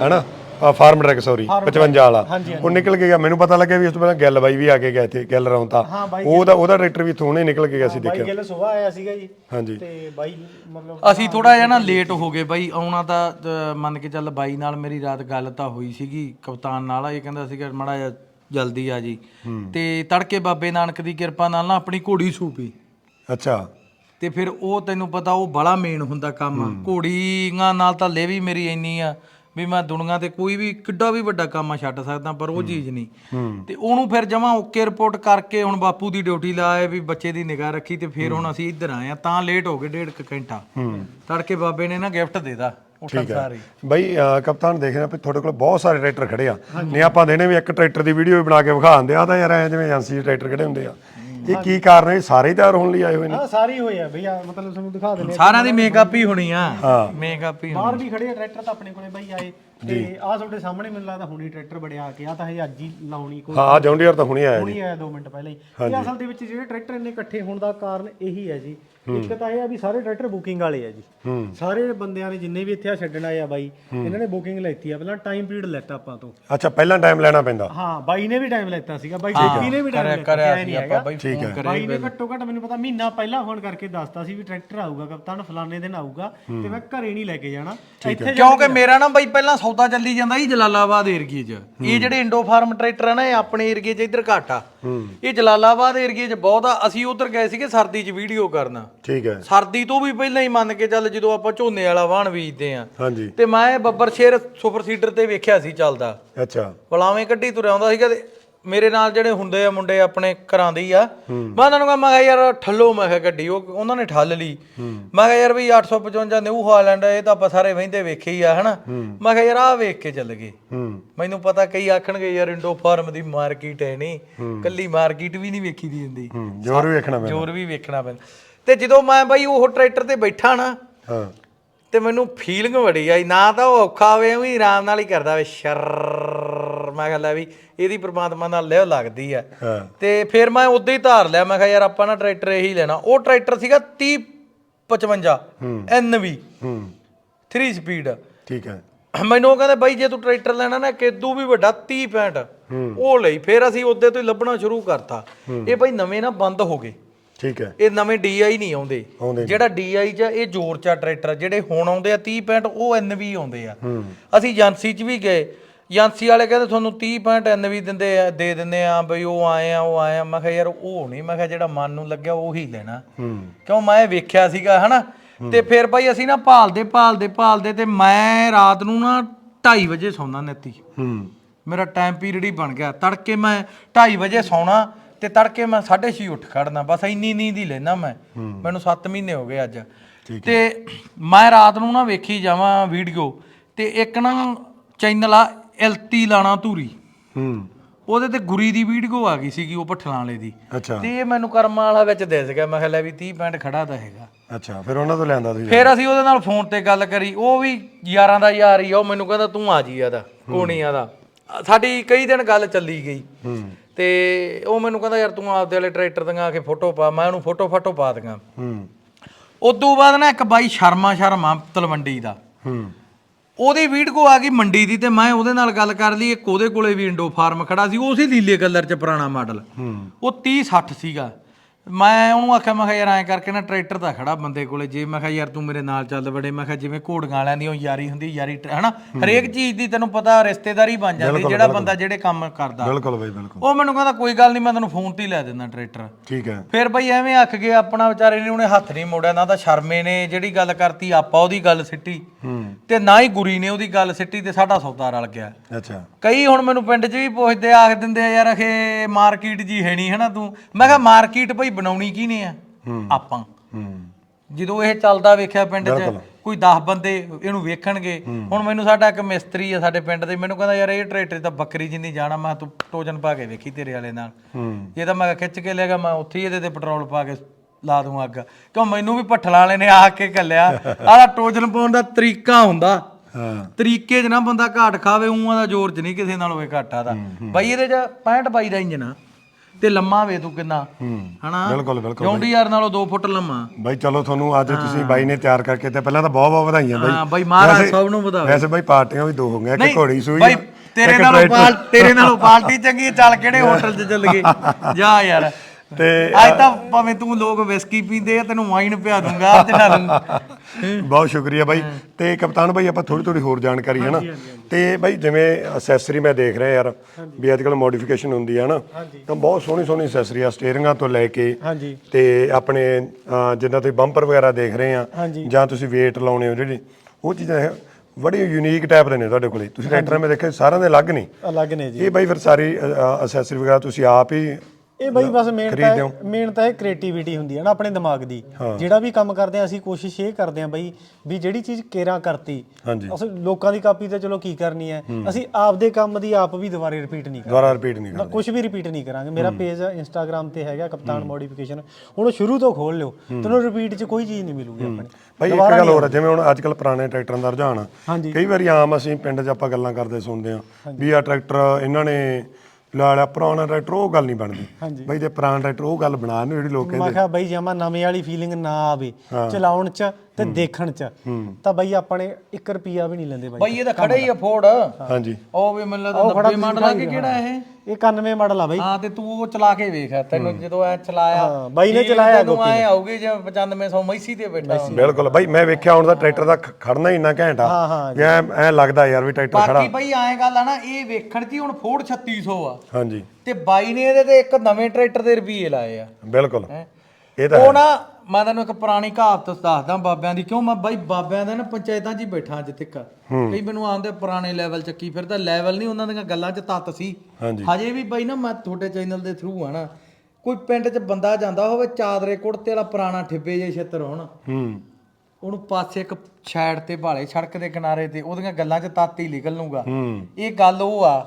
Speaker 2: ਹੈਨਾ? ਫਾਰਮ ਟਰੈਕ ਸੌਰੀ 55 ਵਾਲਾ। ਉਹ ਨਿਕਲ ਕੇ ਗਿਆ। ਮੈਨੂੰ ਪਤਾ ਲੱਗਿਆ ਵੀ ਉਸ ਤੋਂ ਪਹਿਲਾਂ ਗਿੱਲ ਬਾਈ ਵੀ ਆ ਕੇ ਗਏ ਤੇ। ਗਿੱਲ। ਰੌਂਤਾ ਉਹਦਾ ਉਹਦਾ ਟਰੈਕਟਰ ਵੀ ਥੋਣੇ ਨਿਕਲ ਕੇ ਗਿਆ ਸੀ
Speaker 3: ਬਾਈ
Speaker 2: ਦੇਖਿਆ।
Speaker 3: ਗਿੱਲ ਸੁਬਾਹ ਆਇਆ ਸੀਗਾ ਜੀ।
Speaker 2: ਹਾਂਜੀ।
Speaker 3: ਤੇ ਬਾਈ ਮਤਲਬ
Speaker 1: ਅਸੀਂ ਥੋੜਾ ਜਿਹਾ ਨਾ ਲੇਟ ਹੋ ਗਏ ਬਾਈ ਆਉਣਾ ਤਾਂ ਮੰਨ ਕੇ ਚੱਲ ਬਾਈ ਨਾਲ ਮੇਰੀ ਰਾਤ ਗੱਲ ਤਾਂ ਹੋਈ ਸੀਗੀ ਕਪਤਾਨ ਨਾਲ ਇਹ ਕਹਿੰਦਾ ਸੀਗਾ ਮੜਾ ਜਿਹਾ ਜਲਦੀ ਆ ਜੀ। ਤੇ ਤੜਕੇ ਬਾਬੇ ਨਾਨਕ ਦੀ ਕਿਰਪਾ ਨਾਲ ਨਾ ਆਪਣੀ ਘੋੜੀ ਸੂਪੀ।
Speaker 2: ਅੱਛਾ।
Speaker 1: ਤੇ ਫਿਰ ਉਹ ਤੈਨੂੰ ਪਤਾ ਉਹ ਬੜਾ ਮੇਨ ਹੁੰਦਾ ਕੰਮ ਘੋੜੀਆਂ ਨਾਲ ਤਾਂ ਲੈ ਵੀ ਮੇਰੀ ਇੰਨੀ ਆ। ਵੀ ਮੈਂ ਦੁਨੀਆ ਤੇ ਕੋਈ ਵੀ ਕਿੱਡਾ ਵੀ ਵੱਡਾ ਕੰਮ ਆ ਛੱਡ ਸਕਦਾ ਪਰ ਉਹ ਚੀਜ਼ ਨਹੀਂ। ਤੇ ਉਹਨੂੰ ਫਿਰ ਜਮਾ ਓਕੇ ਰਿਪੋਰਟ ਕਰਕੇ ਹੁਣ ਬਾਪੂ ਦੀ ਡਿਊਟੀ ਲਾਏ ਵੀ ਬੱਚੇ ਦੀ ਨਿਗਾਹ ਰੱਖੀ ਤੇ ਫਿਰ ਹੁਣ ਅਸੀਂ ਇੱਧਰ ਆਏ ਆ ਤਾਂ ਲੇਟ ਹੋ ਗਏ ਡੇਢ ਕੁ ਘੰਟਾ। ਤੜਕੇ ਬਾਬੇ ਨੇ ਨਾ ਗਿਫਟ ਦੇਦਾ
Speaker 2: ਬਾਈ ਅਹ ਕਪਤਾਨ ਦੇਖ ਰਿਹਾ ਵੀ ਤੁਹਾਡੇ ਕੋਲ ਬਹੁਤ ਸਾਰੇ ਟਰੈਕਟਰ ਖੜੇ ਆ। ਨਹੀਂ ਆਪਾਂ ਦੇਣੇ ਵੀ ਇੱਕ ਟਰੈਕਟਰ ਦੀ ਵੀਡੀਓ ਵੀ ਬਣਾ ਕੇ ਵਿਖਾ ਦਿੰਦੇ ਆ ਤਾਂ ਯਾਰ ਐ ਜਿਵੇਂ ਏਜੰਸੀ ਦੇ ਟਰੈਕਟਰ ਖੜੇ ਹੁੰਦੇ ਆ। ਇਹ ਕੀ ਕਾਰਨ ਹੈ? ਸਾਰੇ ਤਿਆਰ ਹੋਣ ਲਈ ਆਏ ਹੋਏ ਨੇ।
Speaker 3: ਹਾਂ ਸਾਰੀ ਹੋਏ ਆ ਭਈਆ ਮਤਲਬ ਤੁਹਾਨੂੰ ਦਿਖਾ ਦਿੰਦੇ ਆ।
Speaker 1: ਸਾਰਿਆਂ ਦੀ ਮੇਕਅਪ ਹੀ ਹੋਣੀ ਆ। ਮੇਕਅਪ ਹੀ ਹੋਣੀ।
Speaker 3: ਬਾਹਰ ਵੀ ਖੜੇ ਆ ਟਰੈਕਟਰ ਤਾਂ ਆਪਣੇ ਕੋਲੇ ਬਾਈ ਆਏ। ਤੇ ਆਹ ਤੁਹਾਡੇ ਸਾਹਮਣੇ ਮੈਨੂੰ ਲੱਗਦਾ ਹੁਣੀ ਟਰੈਕਟਰ ਬੜਿਆ ਆ ਕੇ ਆ ਤਾਂ ਹਜੇ ਅੱਜ ਹੀ ਲਾਉਣੀ ਕੋਈ
Speaker 2: ਹਾਂ ਜੌਂਡੀਅਰ ਤਾਂ ਹੁਣੇ ਆਇਆ ਜੀ।
Speaker 3: ਹੁਣੀ ਆਇਆ 2 ਮਿੰਟ ਪਹਿਲਾਂ ਹੀ। ਇਹ ਅਸਲ ਦੇ ਵਿੱਚ ਜਿਹੜੇ ਟਰੈਕਟਰ ਇੰਨੇ ਇਕੱਠੇ ਹੋਣ ਦਾ ਕਾਰਨ ਇਹੀ ਹੈ ਜੀ। ਇੱਕ ਤਾਂ ਇਹ ਆ ਵੀ ਸਾਰੇ ਟਰੈਕਟਰ ਬੁਕਿੰਗ ਵਾਲੇ ਆ ਜੀ। ਸਾਰੇ ਬੰਦਿਆਂ ਨੇ ਜਿੰਨੇ ਵੀ ਇੱਥੇ ਆ ਛੱਡਣ ਆਏ ਆ ਬਾਈ ਇਹਨਾਂ ਨੇ ਬੁਕਿੰਗ ਲੈਤੀ ਆ ਪਹਿਲਾਂ ਟਾਈਮ ਪੀਰੀਅਡ ਲੈਤਾ ਆਪਾਂ ਤੋਂ।
Speaker 2: ਅੱਛਾ ਪਹਿਲਾਂ ਟਾਈਮ ਲੈਣਾ ਪੈਂਦਾ।
Speaker 3: ਹਾਂ ਬਾਈ ਨੇ ਵੀ ਟਾਈਮ ਲੈਤਾ ਸੀਗਾ ਬਾਈ ਜੱਗੀ ਨੇ ਵੀ ਟਾਈਮ ਲੈਤਾ
Speaker 1: ਕਰਿਆ
Speaker 3: ਸੀ
Speaker 1: ਆਪਾਂ ਬਾਈ ਫੋਨ ਕਰਿਆ
Speaker 3: ਬਾਈ ਨੇ ਘੱਟੋ ਘੱਟ ਮੈਨੂੰ ਪਤਾ ਮਹੀਨਾ ਪਹਿਲਾਂ ਫੋਨ ਕਰਕੇ ਦੱਸਤਾ ਸੀ ਵੀ ਟਰੈਕਟਰ ਆਊਗਾ ਕਪਤਾਨ ਫਲਾਣੇ ਦਿਨ ਆਊਗਾ ਤੇ ਮੈਂ ਘਰੇ ਨਹੀਂ ਲੈ ਕੇ ਜਾਣਾ। ਇੱਥੇ
Speaker 1: ਕਿਉਂਕਿ ਮੇਰਾ ਨਾ ਬਾਈ ਪਹਿਲਾਂ ਸੌਦਾ ਚੱਲੀ ਜਾਂਦਾ ਸੀ ਜਲਾਲਾਬਾਦ ਏਰੀਏ 'ਚ। ਇਹ ਜਿਹੜੇ ਇੰਡੋ ਫਾਰਮ ਟਰੈਕਟਰ ਆ ਨਾ ਇਹ ਆਪਣੇ ਏਰੀਏ 'ਚ ਇੱਧਰ ਘੱਟ ਇਹ ਜਲਾਲਾਬਾਦ ਏਰੀਏ 'ਚ ਬਹੁਤ ਆ। ਅਸੀਂ ਉਧਰ ਗਏ ਸੀਗੇ ਸਰਦੀ 'ਚ ਵੀਡੀਓ ਕਰਨਾ।
Speaker 2: ਠੀਕ ਹੈ।
Speaker 1: ਸਰਦੀ ਤੋਂ ਵੀ ਪਹਿਲਾਂ ਹੀ ਮੰਨ ਕੇ ਚੱਲ ਜਦੋਂ ਆਪਾਂ ਝੋਨੇ ਵਾਲਾ ਵਾਹਣ ਬੀਜਦੇ ਆ
Speaker 2: ਹਾਂਜੀ।
Speaker 1: ਤੇ ਮੈਂ ਬੱਬਰ ਸ਼ੇਰ ਸੁਪਰ ਸੀਡਰ ਤੇ ਵੇਖਿਆ ਸੀ ਚੱਲਦਾ।
Speaker 2: ਅੱਛਾ।
Speaker 1: ਪਲਾਵੇਂ ਕੱਢੀ ਤੁਰਿਆ ਆਉਂਦਾ ਸੀਗਾ ਤੇ ਮੇਰੇ ਨਾਲ ਜਿਹੜੇ ਹੁੰਦੇ ਆ ਮੁੰਡੇ ਆਪਣੇ ਘਰਾਂ ਦੇ ਹੀ ਆ ਮੈਂ ਉਹਨਾਂ ਨੂੰ ਕਿਹਾ ਮੈਂ ਕਿਹਾ ਯਾਰ ਠੱਲੋ ਮੈਂ ਕਿਹਾ ਗੱਡੀ ਉਹ ਉਹਨਾਂ ਨੇ ਠੱਲ ਲਈ। ਮੈਂ ਕਿਹਾ ਯਾਰ ਵੀ 855 ਨਿਊ ਹਾਲੈਂਡ ਇਹ ਤਾਂ ਆਪਾਂ ਸਾਰੇ ਵਹਿੰਦੇ ਵੇਖੇ ਹੀ ਆ ਹਨਾ? ਮੈਂ ਕਿਹਾ ਯਾਰ ਆਹ ਵੇਖ ਕੇ ਚੱਲ ਗਏ। ਮੈਨੂੰ ਪਤਾ ਕਈ ਆਖਣਗੇ ਯਾਰ ਇੰਡੋ ਫਾਰਮ ਦੀ ਮਾਰਕੀਟ ਹੈ ਨਹੀਂ ਕੱਲੀ ਮਾਰਕੀਟ ਵੀ ਨਹੀਂ ਵੇਖੀ ਦੀ ਹੁੰਦੀ।
Speaker 2: ਜ਼ੋਰ ਵੀ ਵੇਖਣਾ ਪੈਂਦਾ।
Speaker 1: ਜ਼ੋਰ ਵੀ ਵੇਖਣਾ ਪੈਂਦਾ। ਤੇ ਜਦੋਂ ਮੈਂ ਬਾਈ ਉਹ ਟਰੈਕਟਰ ਤੇ ਬੈਠਾ ਨਾ
Speaker 2: ਹਾਂ।
Speaker 1: ਤੇ ਮੈਨੂੰ ਫੀਲਿੰਗ ਬੜੀ ਆਈ। ਨਾ ਤਾਂ ਉਹ ਔਖਾ ਹੋਵੇ ਵੀ ਆਰਾਮ ਨਾਲ ਹੀ ਕਰਦਾ ਵੇ ਸ਼ਰ ਮੈਂ ਕਿਹਾ ਲੈ ਵੀ ਇਹਦੀ ਪ੍ਰਮਾਤਮਾ ਨਾਲ ਲਿਓ ਲੱਗਦੀ ਆ।
Speaker 2: ਹਾਂ।
Speaker 1: ਤੇ ਫਿਰ ਮੈਂ ਉਦੋਂ ਹੀ ਧਾਰ ਲਿਆ ਮੈਂ ਕਿਹਾ ਯਾਰ ਆਪਾਂ ਨਾ ਟਰੈਕਟਰ ਇਹੀ ਲੈਣਾ। ਉਹ ਟਰੈਕਟਰ ਸੀਗਾ 30 55 NV
Speaker 2: ਹੂੰ।
Speaker 1: 3 ਸਪੀਡ
Speaker 2: ਠੀਕ ਹੈ।
Speaker 1: ਮੈਨੂੰ ਉਹ ਕਹਿੰਦੇ ਬਾਈ ਜੇ ਤੂੰ ਟਰੈਕਟਰ ਲੈਣਾ ਨਾ ਕਿਦੂ ਵੀ ਵੱਡਾ 30 65 ਉਹ ਲਈ। ਫਿਰ ਅਸੀਂ ਉਹਦੇ ਤੋਂ ਹੀ ਲੱਭਣਾ ਸ਼ੁਰੂ ਕਰਤਾ। ਇਹ ਬਾਈ ਨਵੇਂ ਨਾ ਬੰਦ ਹੋ ਗਏ।
Speaker 2: ਠੀਕ ਹੈ।
Speaker 1: ਇਹ ਨਵੇਂ DI ਨਹੀਂ ਆਉਂਦੇ।
Speaker 2: ਆਉਂਦੇ
Speaker 1: ਜਿਹੜਾ DI ਚ ਇਹ ਜ਼ੋਰ ਚ ਟਰੈਕਟਰ ਜਿਹੜੇ ਹੁਣ ਆਉਂਦੇ ਆ 30 65 ਉਹ NV ਆਉਂਦੇ ਆ। ਅਸੀਂ ਏਜੰਸੀ ਚ ਵੀ ਗਏ। ਏਜੰਸੀ ਵਾਲੇ ਕਹਿੰਦੇ ਤੁਹਾਨੂੰ 30 65 NV ਦਿੰਦੇ ਆ ਦੇ ਦਿੰਦੇ ਆ ਬਈ ਉਹ ਆਏ ਆ ਉਹ ਆਏ ਆ। ਮੈਂ ਕਿਹਾ ਯਾਰ ਉਹ ਨਹੀਂ ਮੈਂ ਕਿਹਾ ਜਿਹੜਾ ਮਨ ਨੂੰ ਲੱਗਿਆ ਉਹੀ ਲੈਣਾ। ਕਿਉਂ? ਮੈਂ ਵੇਖਿਆ ਸੀਗਾ ਹਨਾ? ਤੇ ਫਿਰ ਬਾਈ ਅਸੀਂ ਨਾ ਭਾਲਦੇ ਭਾਲਦੇ ਭਾਲਦੇ ਤੇ ਮੈਂ ਰਾਤ ਨੂੰ ਨਾ 2:30 ਵਜੇ ਸੌਂਦਾ ਨੇਤੀ।
Speaker 2: ਹੂੰ।
Speaker 1: ਮੇਰਾ ਟਾਈਮ ਪੀਰੀਅਡ ਹੀ ਬਣ ਗਿਆ। ਤੜਕੇ ਮੈਂ 2:30 ਵਜੇ ਸੌਣਾ। ਤੇ ਤੜਕੇ ਮੈਂ 6:30 ਉੱਠ ਖੜਨਾ ਬਸ ਇੰਨੀ ਨੀਂਦ ਹੀ ਲੈਣਾ ਮੈਂ। ਮੈਨੂੰ 7 ਮਹੀਨੇ ਹੋ ਗਏ ਅੱਜ। ਤੇ ਮੈਂ ਰਾਤ ਨੂੰ ਨਾ ਵੇਖੀ ਜਾਵਾਂ ਵੀਡੀਓ ਤੇ ਇੱਕ ਨਾ ਚੈਨਲ ਆ ਐਲਟੀ ਲਾਣਾ ਧੂਰੀ।
Speaker 2: ਹੂੰ।
Speaker 1: ਉਹਦੇ ਤੇ ਗੁਰੀ ਦੀ ਵੀਡੀਓ ਆ ਗਈ ਸੀਗੀ ਉਹ ਭੱਠਲਾਂ ਵਾਲੇ ਦੀ। ਤੇ ਇਹ ਮੈਨੂੰ ਕਰਮਾਂ ਵਾਲਾ ਵਿੱਚ ਦਿਸ ਗਿਆ ਮੈਂ ਲੈ ਵੀ 30 ਪੈਂਟ ਖੜਾ ਤਾਂ ਹੈਗਾ।
Speaker 2: ਅੱਛਾ ਫਿਰ ਉਹਨਾਂ ਤੋਂ ਲਿਆਂਦਾ ਤੁਸੀਂ
Speaker 1: ਫਿਰ ਅਸੀਂ ਉਹਦੇ ਨਾਲ ਫੋਨ ਤੇ ਗੱਲ ਕਰੀ ਉਹ ਵੀ ਯਾਰਾਂ ਦਾ ਯਾਰ ਹੀ ਆ ਉਹ ਮੈਨੂੰ ਕਹਿੰਦਾ ਤੂੰ ਆ ਜੀ ਆਦਾ ਕੋਣੀਆਂ ਦਾ। ਸਾਡੀ ਕਈ ਦਿਨ ਗੱਲ ਚੱਲੀ ਗਈ।
Speaker 2: ਹੂੰ।
Speaker 1: ਤੇ ਉਹ ਮੈਨੂੰ ਕਹਿੰਦਾ ਯਾਰ ਤੂੰ ਆਪਦੇ ਵਾਲੇ ਟਰੈਕਟਰ ਦੀਆਂ ਆ ਕੇ ਫੋਟੋ ਪਾ ਮੈਂ ਉਹਨੂੰ ਫੋਟੋ ਫਾਟੋ ਪਾ ਦੀਆਂ।
Speaker 2: ਹੂੰ।
Speaker 1: ਉਦੋਂ ਬਾਅਦ ਨਾ ਇੱਕ ਬਾਈ ਸ਼ਰਮਾ ਸ਼ਰਮਾ ਤਲਵੰਡੀ ਦਾ।
Speaker 2: ਹੂੰ।
Speaker 1: ਉਹਦੀ ਵੀਡੀਓ ਆ ਗਈ ਮੰਡੀ ਦੀ ਤੇ ਮੈਂ ਉਹਦੇ ਨਾਲ ਗੱਲ ਕਰ ਲਈ। ਇੱਕ ਉਹਦੇ ਕੋਲੇ ਵੀ ਇੰਡੋ ਫਾਰਮ ਖੜਾ ਸੀ। ਉਹ ਸੀ ਲੀਲੇ ਕਲਰ ਚ ਪੁਰਾਣਾ ਮਾਡਲ।
Speaker 2: ਹੂੰ।
Speaker 1: ਉਹ 30 60 ਸੀਗਾ। ਮੈਂ ਉਹਨੂੰ ਆਖਿਆ ਮੈਂ ਕਿਹਾ ਯਾਰ ਐਂ ਕਰਕੇ ਨਾ ਟਰੈਕਟਰ ਤਾਂ ਖੜਾ ਬੰਦੇ ਕੋਲੇ। ਜੇ ਮੈਂ ਕਿਹਾ ਯਾਰ ਤੂੰ ਮੇਰੇ ਨਾਲ ਚੱਲ ਬੜੇ ਮੈਂ ਕਿਹਾ ਜਿਵੇਂ ਘੋੜੀਆਂ ਵਾਲਿਆਂ ਦੀ ਉਹ ਯਾਰੀ ਹੁੰਦੀ ਯਾਰੀ ਟ- ਹਨਾ? ਹਰੇਕ ਚੀਜ਼ ਦੀ ਤੈਨੂੰ ਪਤਾ ਰਿਸ਼ਤੇਦਾਰੀ ਬਣ ਜਾਂਦੀ ਜਿਹੜਾ ਬੰਦਾ ਜਿਹੜੇ ਕੰਮ ਕਰਦਾ।
Speaker 2: ਬਿਲਕੁਲ ਬਾਈ ਬਿਲਕੁਲ।
Speaker 1: ਉਹ ਮੈਨੂੰ ਕਹਿੰਦਾ ਕੋਈ ਗੱਲ ਨਹੀਂ ਮੈਂ ਤੈਨੂੰ ਫੋਨ ਤੇ ਹੀ ਲੈ ਦਿੰਦਾ ਟਰੈਕਟਰ।
Speaker 2: ਠੀਕ ਹੈ।
Speaker 1: ਫਿਰ ਬਈ ਐਵੇਂ ਅੱਕ ਗਏ ਆਪਣਾ ਵਿਚਾਰੇ ਨੇ ਉਹਨੇ ਹੱਥ ਨਹੀਂ ਮੋੜਿਆ ਨਾ ਤਾਂ ਸ਼ਰਮੇ ਨੇ ਜਿਹੜੀ ਗੱਲ ਕਰਤੀ ਆਪਾਂ ਉਹਦੀ ਗੱਲ ਸਿੱਟੀ। ਤੇ ਨਾ ਹੀ ਗੁਰੀ ਨੇ ਉਹਦੀ ਗੱਲ ਸਿੱਟੀ ਤੇ ਸਾਡਾ ਸੌਦਾ ਰਲ ਗਿਆ।
Speaker 2: ਅੱਛਾ। ਆ
Speaker 1: ਹੁਣ ਮੈਨੂੰ ਪਿੰਡ 'ਚ ਵੀ ਪੁੱਛਦੇ ਆਖ ਦਿੰਦੇ ਆ ਯਾਰ ਅਖੇ ਮਾਰਕੀਟ ਜੀ ਹੈ ਨਹੀਂ ਹਨਾ ਤੂੰ? ਮੈਂ ਕਿਹਾ ਮਾਰਕੀਟ ਭਈ ਬਣਾਉਣੀ ਕੀ ਨੇ ਆ ਆਪਾਂ।
Speaker 2: ਹੂੰ।
Speaker 1: ਜਦੋਂ ਇਹ ਚੱਲਦਾ ਵੇਖਿਆ ਪਿੰਡ 'ਚ ਕੋਈ 10 ਬੰਦੇ ਇਹਨੂੰ ਵੇਖਣਗੇ। ਹੁਣ ਮੈਨੂੰ ਸਾਡਾ ਇੱਕ ਮਿਸਤਰੀ ਆ ਸਾਡੇ ਪਿੰਡ ਦੇ ਮੈਨੂੰ ਕਹਿੰਦਾ ਯਾਰ ਇਹ ਟਰੈਕਟਰ ਤਾਂ ਬੱਕਰੀ ਜਿੰਨੀ ਜਾਣਾ ਮੈਂ ਤੂੰ ਟੋਜਨ ਪਾ ਕੇ ਵੇਖੀ ਤੇਰੇ ਵਾਲੇ ਨਾਲ। ਇਹ ਤਾਂ ਮੈਂ ਖਿੱਚ ਕੇ ਲਿਆਗਾ ਮੈਂ ਉੱਥੇ ਹੀ ਇਹਦੇ ਤੇ ਪੈਟਰੋਲ ਪਾ ਕੇ ਲਾ ਦੂੰ ਅੱਗ। ਕਿਉਂ ਮੈਨੂੰ ਵੀ ਭੱਠਲਾਂ ਵਾਲੇ ਨੇ ਆ ਕੇ ਕੱਲਿਆ ਆਹ ਟੋਜਨ ਪਾਉਣ ਦਾ ਤਰੀਕਾ ਹੁੰਦਾ।
Speaker 2: ਹਾਂ।
Speaker 1: ਤਰੀਕੇ 'ਚ ਨਾ ਬੰਦਾ ਘਾਟ ਖਾਵੇ ਉਹਾਂ ਦਾ ਜ਼ੋਰ 'ਚ ਨਹੀਂ ਕਿਸੇ ਨਾਲ ਹੋਵੇ ਘਾਟਾ ਦਾ। ਬਾਈ ਇਹਦੇ 'ਚ 65 ਬਾਈ ਦਾ ਇੰਜਨ ਆ। ਤੇ ਲੰਮਾ ਵੇ ਤੂੰ ਕਿੰਨਾ? ਹਨਾ?
Speaker 2: ਬਿਲਕੁਲ ਬਿਲਕੁਲ
Speaker 1: ਜੌਂਡੀ ਯਾਰ ਨਾਲੋਂ 2 ਫੁੱਟ ਲੰਮਾ।
Speaker 2: ਬਾਈ ਚਲੋ ਤੁਹਾਨੂੰ ਅੱਜ ਤੁਸੀਂ ਬਾਈ ਨੇ ਤਿਆਰ ਕਰਕੇ ਤੇ ਪਹਿਲਾਂ ਤਾਂ ਬਹੁਤ ਬਹੁਤ ਵਧਾਈਆਂ ਬਾਈ।
Speaker 1: ਹਾਂ ਬਾਈ ਮਹਾਰਾਜ ਸਭ ਨੂੰ ਵਧਾਵੇ।
Speaker 2: ਵੈਸੇ ਬਾਈ ਪਾਰਟੀਆਂ ਵੀ ਦੋ ਹੋ ਗਈਆਂ ਇੱਕ ਘੋੜੀ ਸੂਈ
Speaker 1: ਬਾਈ ਤੇਰੇ ਨਾਲੋਂ। ਪਾਲ ਤੇਰੇ ਨਾਲੋਂ ਪਾਲਟੀ ਚੰਗੀ ਚੱਲ ਕਿਹੜੇ ਹੋਟਲ 'ਚ ਚੱਲ ਗਏ? ਜਾ ਯਾਰ।
Speaker 2: ਤੇ
Speaker 1: ਅੱਜ ਤਾਂ ਭਾਵੇਂ ਤੂੰ ਲੋਕ ਵਿਸਕੀ ਪੀਂਦੇ ਆ ਤੈਨੂੰ ਵਾਈਨ ਪਿਆ ਦੂੰਗਾ ਅੱਜ ਨਾ
Speaker 2: ਬਹੁਤ ਸ਼ੁਕਰੀਆ ਬਾਈ। ਤੇ ਕਪਤਾਨ ਬਾਈ ਆਪਾਂ ਥੋੜੀ ਥੋੜੀ ਹੋਰ ਜਾਣਕਾਰੀ ਹੈ ਨਾ ਤੇ ਬਾਈ ਜਿਵੇਂ ਅਸੈਸਰੀ ਮੈਂ ਦੇਖ ਰਿਹਾ ਯਾਰ ਵੀ ਅੱਜ ਕੱਲ ਮੋਡੀਫਿਕੇਸ਼ਨ ਹੁੰਦੀ ਹੈ ਨਾ ਤਾਂ ਬਹੁਤ ਸੋਹਣੀ ਸੋਹਣੀ ਅਸੈਸਰੀ ਆ ਸਟੀਅਰਿੰਗਾਂ ਤੋਂ ਲੈ ਕੇ ਤੇ ਆਪਣੇ ਜਿੱਦਾਂ ਤੁਸੀਂ ਬੰਪਰ ਵਗੈਰਾ ਦੇਖ ਰਹੇ ਆ। ਜਾਂ ਤੁਸੀਂ weight ਲਾਉਣੇ ਹੋ ਜਿਹੜੀ ਉਹ ਚੀਜ਼ਾਂ ਬੜੀ ਯੂਨੀਕ ਟਾਈਪ ਦੇ ਨੇ ਤੁਹਾਡੇ ਕੋਲੇ। ਤੁਸੀਂ ਟਰੈਕਟਰਾਂ ਮੈਂ ਦੇਖਿਆ ਸਾਰਿਆਂ ਦੇ ਅਲੱਗ ਨਹੀਂ
Speaker 3: ਅਲੱਗ ਨੇ ਜੀ।
Speaker 2: ਇਹ ਬਾਈ ਫਿਰ ਸਾਰੀ ਅਸੈਸਰੀ ਵਗੈਰਾ ਤੁਸੀਂ ਆਪ ਹੀ
Speaker 3: ਇਹ ਬਈ ਬਸ ਮੇਨ ਤਾਂ ਮੇਨ ਤਾਂ ਇਹ ਕ੍ਰੀਏਟੀਵਿਟੀ ਹੁੰਦੀ ਹੈ ਨਾ ਆਪਣੇ ਦਿਮਾਗ ਦੀ। ਜਿਹੜਾ ਵੀ ਕੰਮ ਕਰਦੇ ਆ ਅਸੀਂ ਕੋਸ਼ਿਸ਼ ਇਹ ਕਰਦੇ ਆ ਬਈ ਵੀ ਜਿਹੜੀ ਚੀਜ਼ ਕੇਰਾ ਕਰਤੀ ਅਸੀਂ ਲੋਕਾਂ ਦੀ ਕਾਪੀ ਤਾਂ ਚਲੋ ਕੀ ਕਰਨੀ ਹੈ ਅਸੀਂ ਆਪਦੇ ਕੰਮ ਦੀ ਆਪ ਵੀ ਦੁਬਾਰੇ ਰਿਪੀਟ ਨਹੀਂ ਕਰਾਂਗੇ।
Speaker 2: ਦੁਬਾਰਾ ਰਿਪੀਟ ਨਹੀਂ ਕਰਦੇ
Speaker 3: ਕੁਝ ਵੀ ਰਿਪੀਟ ਨਹੀਂ ਕਰਾਂਗੇ। ਮੇਰਾ ਪੇਜ ਇੰਸਟਾਗ੍ਰam ਤੇ ਹੈਗਾ ਕਪਤਾਨ ਮੋਡੀਫਿਕੇਸ਼ਨ ਹੁਣ ਸ਼ੁਰੂ ਤੋਂ ਖੋਲ ਲਿਓ ਤੁਹਾਨੂੰ ਰਿਪੀਟ 'ਚ ਕੋਈ ਚੀਜ਼ ਨਹੀਂ ਮਿਲੂਗੀ ਆਪਣੀ।
Speaker 2: ਭਾਈ ਇੱਕ ਗੱਲ ਹੋਰ ਜਿਵੇਂ ਹੁਣ ਅੱਜ ਕੱਲ ਪੁਰਾਣੇ ਟਰੈਕਟਰਾਂ ਦਾ ਰੁਝਾਨ। ਕਈ ਵਾਰੀ ਆਮ ਅਸੀਂ ਪਿੰਡ 'ਚ ਆਪਾਂ ਗੱਲਾਂ ਕਰਦੇ ਸੁਣਦੇ ਆ ਵੀ ਆ ਟਰੈਕਟਰ ਇਹਨਾਂ ਨੇ ਲਾ ਲਿਆ ਪੁਰਾਣਾ ਟਰੈਕਟਰ ਉਹ ਗੱਲ ਨਹੀਂ ਬਣਦੀ। ਬਈ ਜੇ ਪੁਰਾਣਾ ਟਰੈਕਟਰ ਉਹ ਗੱਲ ਬਣਾ ਨੇ ਜਿਹੜੀ ਲੋਕ
Speaker 3: ਮੈਂ
Speaker 2: ਕਹਿੰਦੇ
Speaker 3: ਕਿਹਾ ਬਈ ਜਮਾ ਨਵੇਂ ਵਾਲੀ ਫੀਲਿੰਗ ਨਾ ਆਵੇ ਚਲਾਉਣ 'ਚ ਤੇ ਦੇਖਣ 'ਚ ਤਾਂ ਬਈ ਆਪਣੇ 1 ਰੁਪਿਆ ਵੀ ਨਹੀਂ ਲੈਂਦੇ ਬਾਈ।
Speaker 1: ਬਾਈ ਇਹ ਤਾਂ ਖੜਾ ਹੀ ਆ ਫੋੜ
Speaker 2: ਹਾਂਜੀ।
Speaker 1: ਉਹ ਵੀ ਮੈਨੂੰ ਲੱਗਦਾ 90 ਮਾਡਲ ਆ ਕਿ ਕਿਹੜਾ ਇਹ?
Speaker 3: ਇਹ 91 ਮਾਡਲ ਆ ਬਾਈ।
Speaker 1: ਹਾਂ ਤੇ ਤੂੰ ਉਹ ਚਲਾ ਕੇ ਵੇਖ ਤੈਨੂੰ ਜਦੋਂ ਐ ਚਲਾਇਆ
Speaker 3: ਹਾਂ, ਬਾਈ ਨੇ ਚਲਾਇਆ
Speaker 1: ਤੂੰ ਐ ਆਉਗੀ ਜਿਵੇਂ 9500 ਮੈਸੀ ਤੇ ਬੈਠਾ ਹੁੰਦਾ।
Speaker 2: ਬਿਲਕੁਲ ਬਾਈ ਮੈਂ ਵੇਖਿਆ ਹੁਣ ਦਾ ਟਰੈਕਟਰ ਦਾ ਖ- ਖੜਨਾ ਹੀ ਇੰਨਾ ਘੈਂਟ ਆ।
Speaker 3: ਹਾਂ, ਹਾਂ
Speaker 2: ਵੀ ਐ ਐ ਲੱਗਦਾ ਯਾਰ ਵੀ ਟਰੈਕਟਰ ਖੜਾ।
Speaker 1: ਬਾਕੀ ਬਾਈ ਐਂ ਗੱਲ ਆ ਨਾ ਇਹ ਵੇਖਣ ਹੀ ਹੁਣ ਫੋੜ 3600 ਆ।
Speaker 2: ਹਾਂਜੀ।
Speaker 1: ਤੇ ਬਾਈ ਨੇ ਇਹਦੇ ਤੇ ਇੱਕ ਨਵੇਂ ਟਰੈਕਟਰ ਦੇ ਰੁਪਏ ਲਾਏ ਆ।
Speaker 2: ਬਿਲਕੁਲ।
Speaker 1: ਹੈਂ।
Speaker 2: ਇਹ ਤਾਂ
Speaker 1: ਉਹ ਨਾ ਮੈਂ ਤੈਨੂੰ ਇੱਕ ਪੁਰਾਣੀ ਕਹਾਵਤ ਦੱਸਦਾ ਬਾਬਿਆਂ ਦੀ ਕਿਉਂ? ਮੈਂ ਬਾਈ ਬਾਬਿਆਂ ਦਾ ਨਾ ਪੰਚਾਇਤਾਂ 'ਚ ਹੀ ਬੈਠਾ ਅੱਜ ਤੱਕ। ਕਈ ਮੈਨੂੰ ਆਂਦੇ ਪੁਰਾਣੇ ਲੈਵਲ 'ਚ ਕੀ ਫਿਰਦਾ ਲੈਵਲ ਨਹੀਂ ਉਹਨਾਂ ਦੀਆਂ ਗੱਲਾਂ 'ਚ ਤੱਤ ਸੀ।
Speaker 2: ਹਾਂਜੀ।
Speaker 1: ਵੀ ਬਾਈ ਨਾ ਮੈਂ ਤੁਹਾਡੇ ਚੈਨਲ ਦੇ ਥਰੂ ਆ ਨਾ ਕੋਈ ਪਿੰਡ 'ਚ ਬੰਦਾ ਜਾਂਦਾ ਹੋਵੇ ਚਾਦਰੇ ਕੁੜਤੇ ਵਾਲਾ ਪੁਰਾਣਾ ਠਿੱਬੇ ਜੇ ਛਿੱਤਰ ਹੋਣ।
Speaker 2: ਹੂੰ।
Speaker 1: ਉਹਨੂੰ ਪਾਸੇ ਇੱਕ ਛੈੜ ਤੇ ਭਾਲੇ ਸੜਕ ਦੇ ਕਿਨਾਰੇ ਤੇ ਉਹਦੀਆਂ ਗੱਲਾਂ 'ਚ ਤੱਤ ਹੀ ਨਿਕਲ ਲੂਗਾ ਇਹ ਗੱਲ ਉਹ ਆ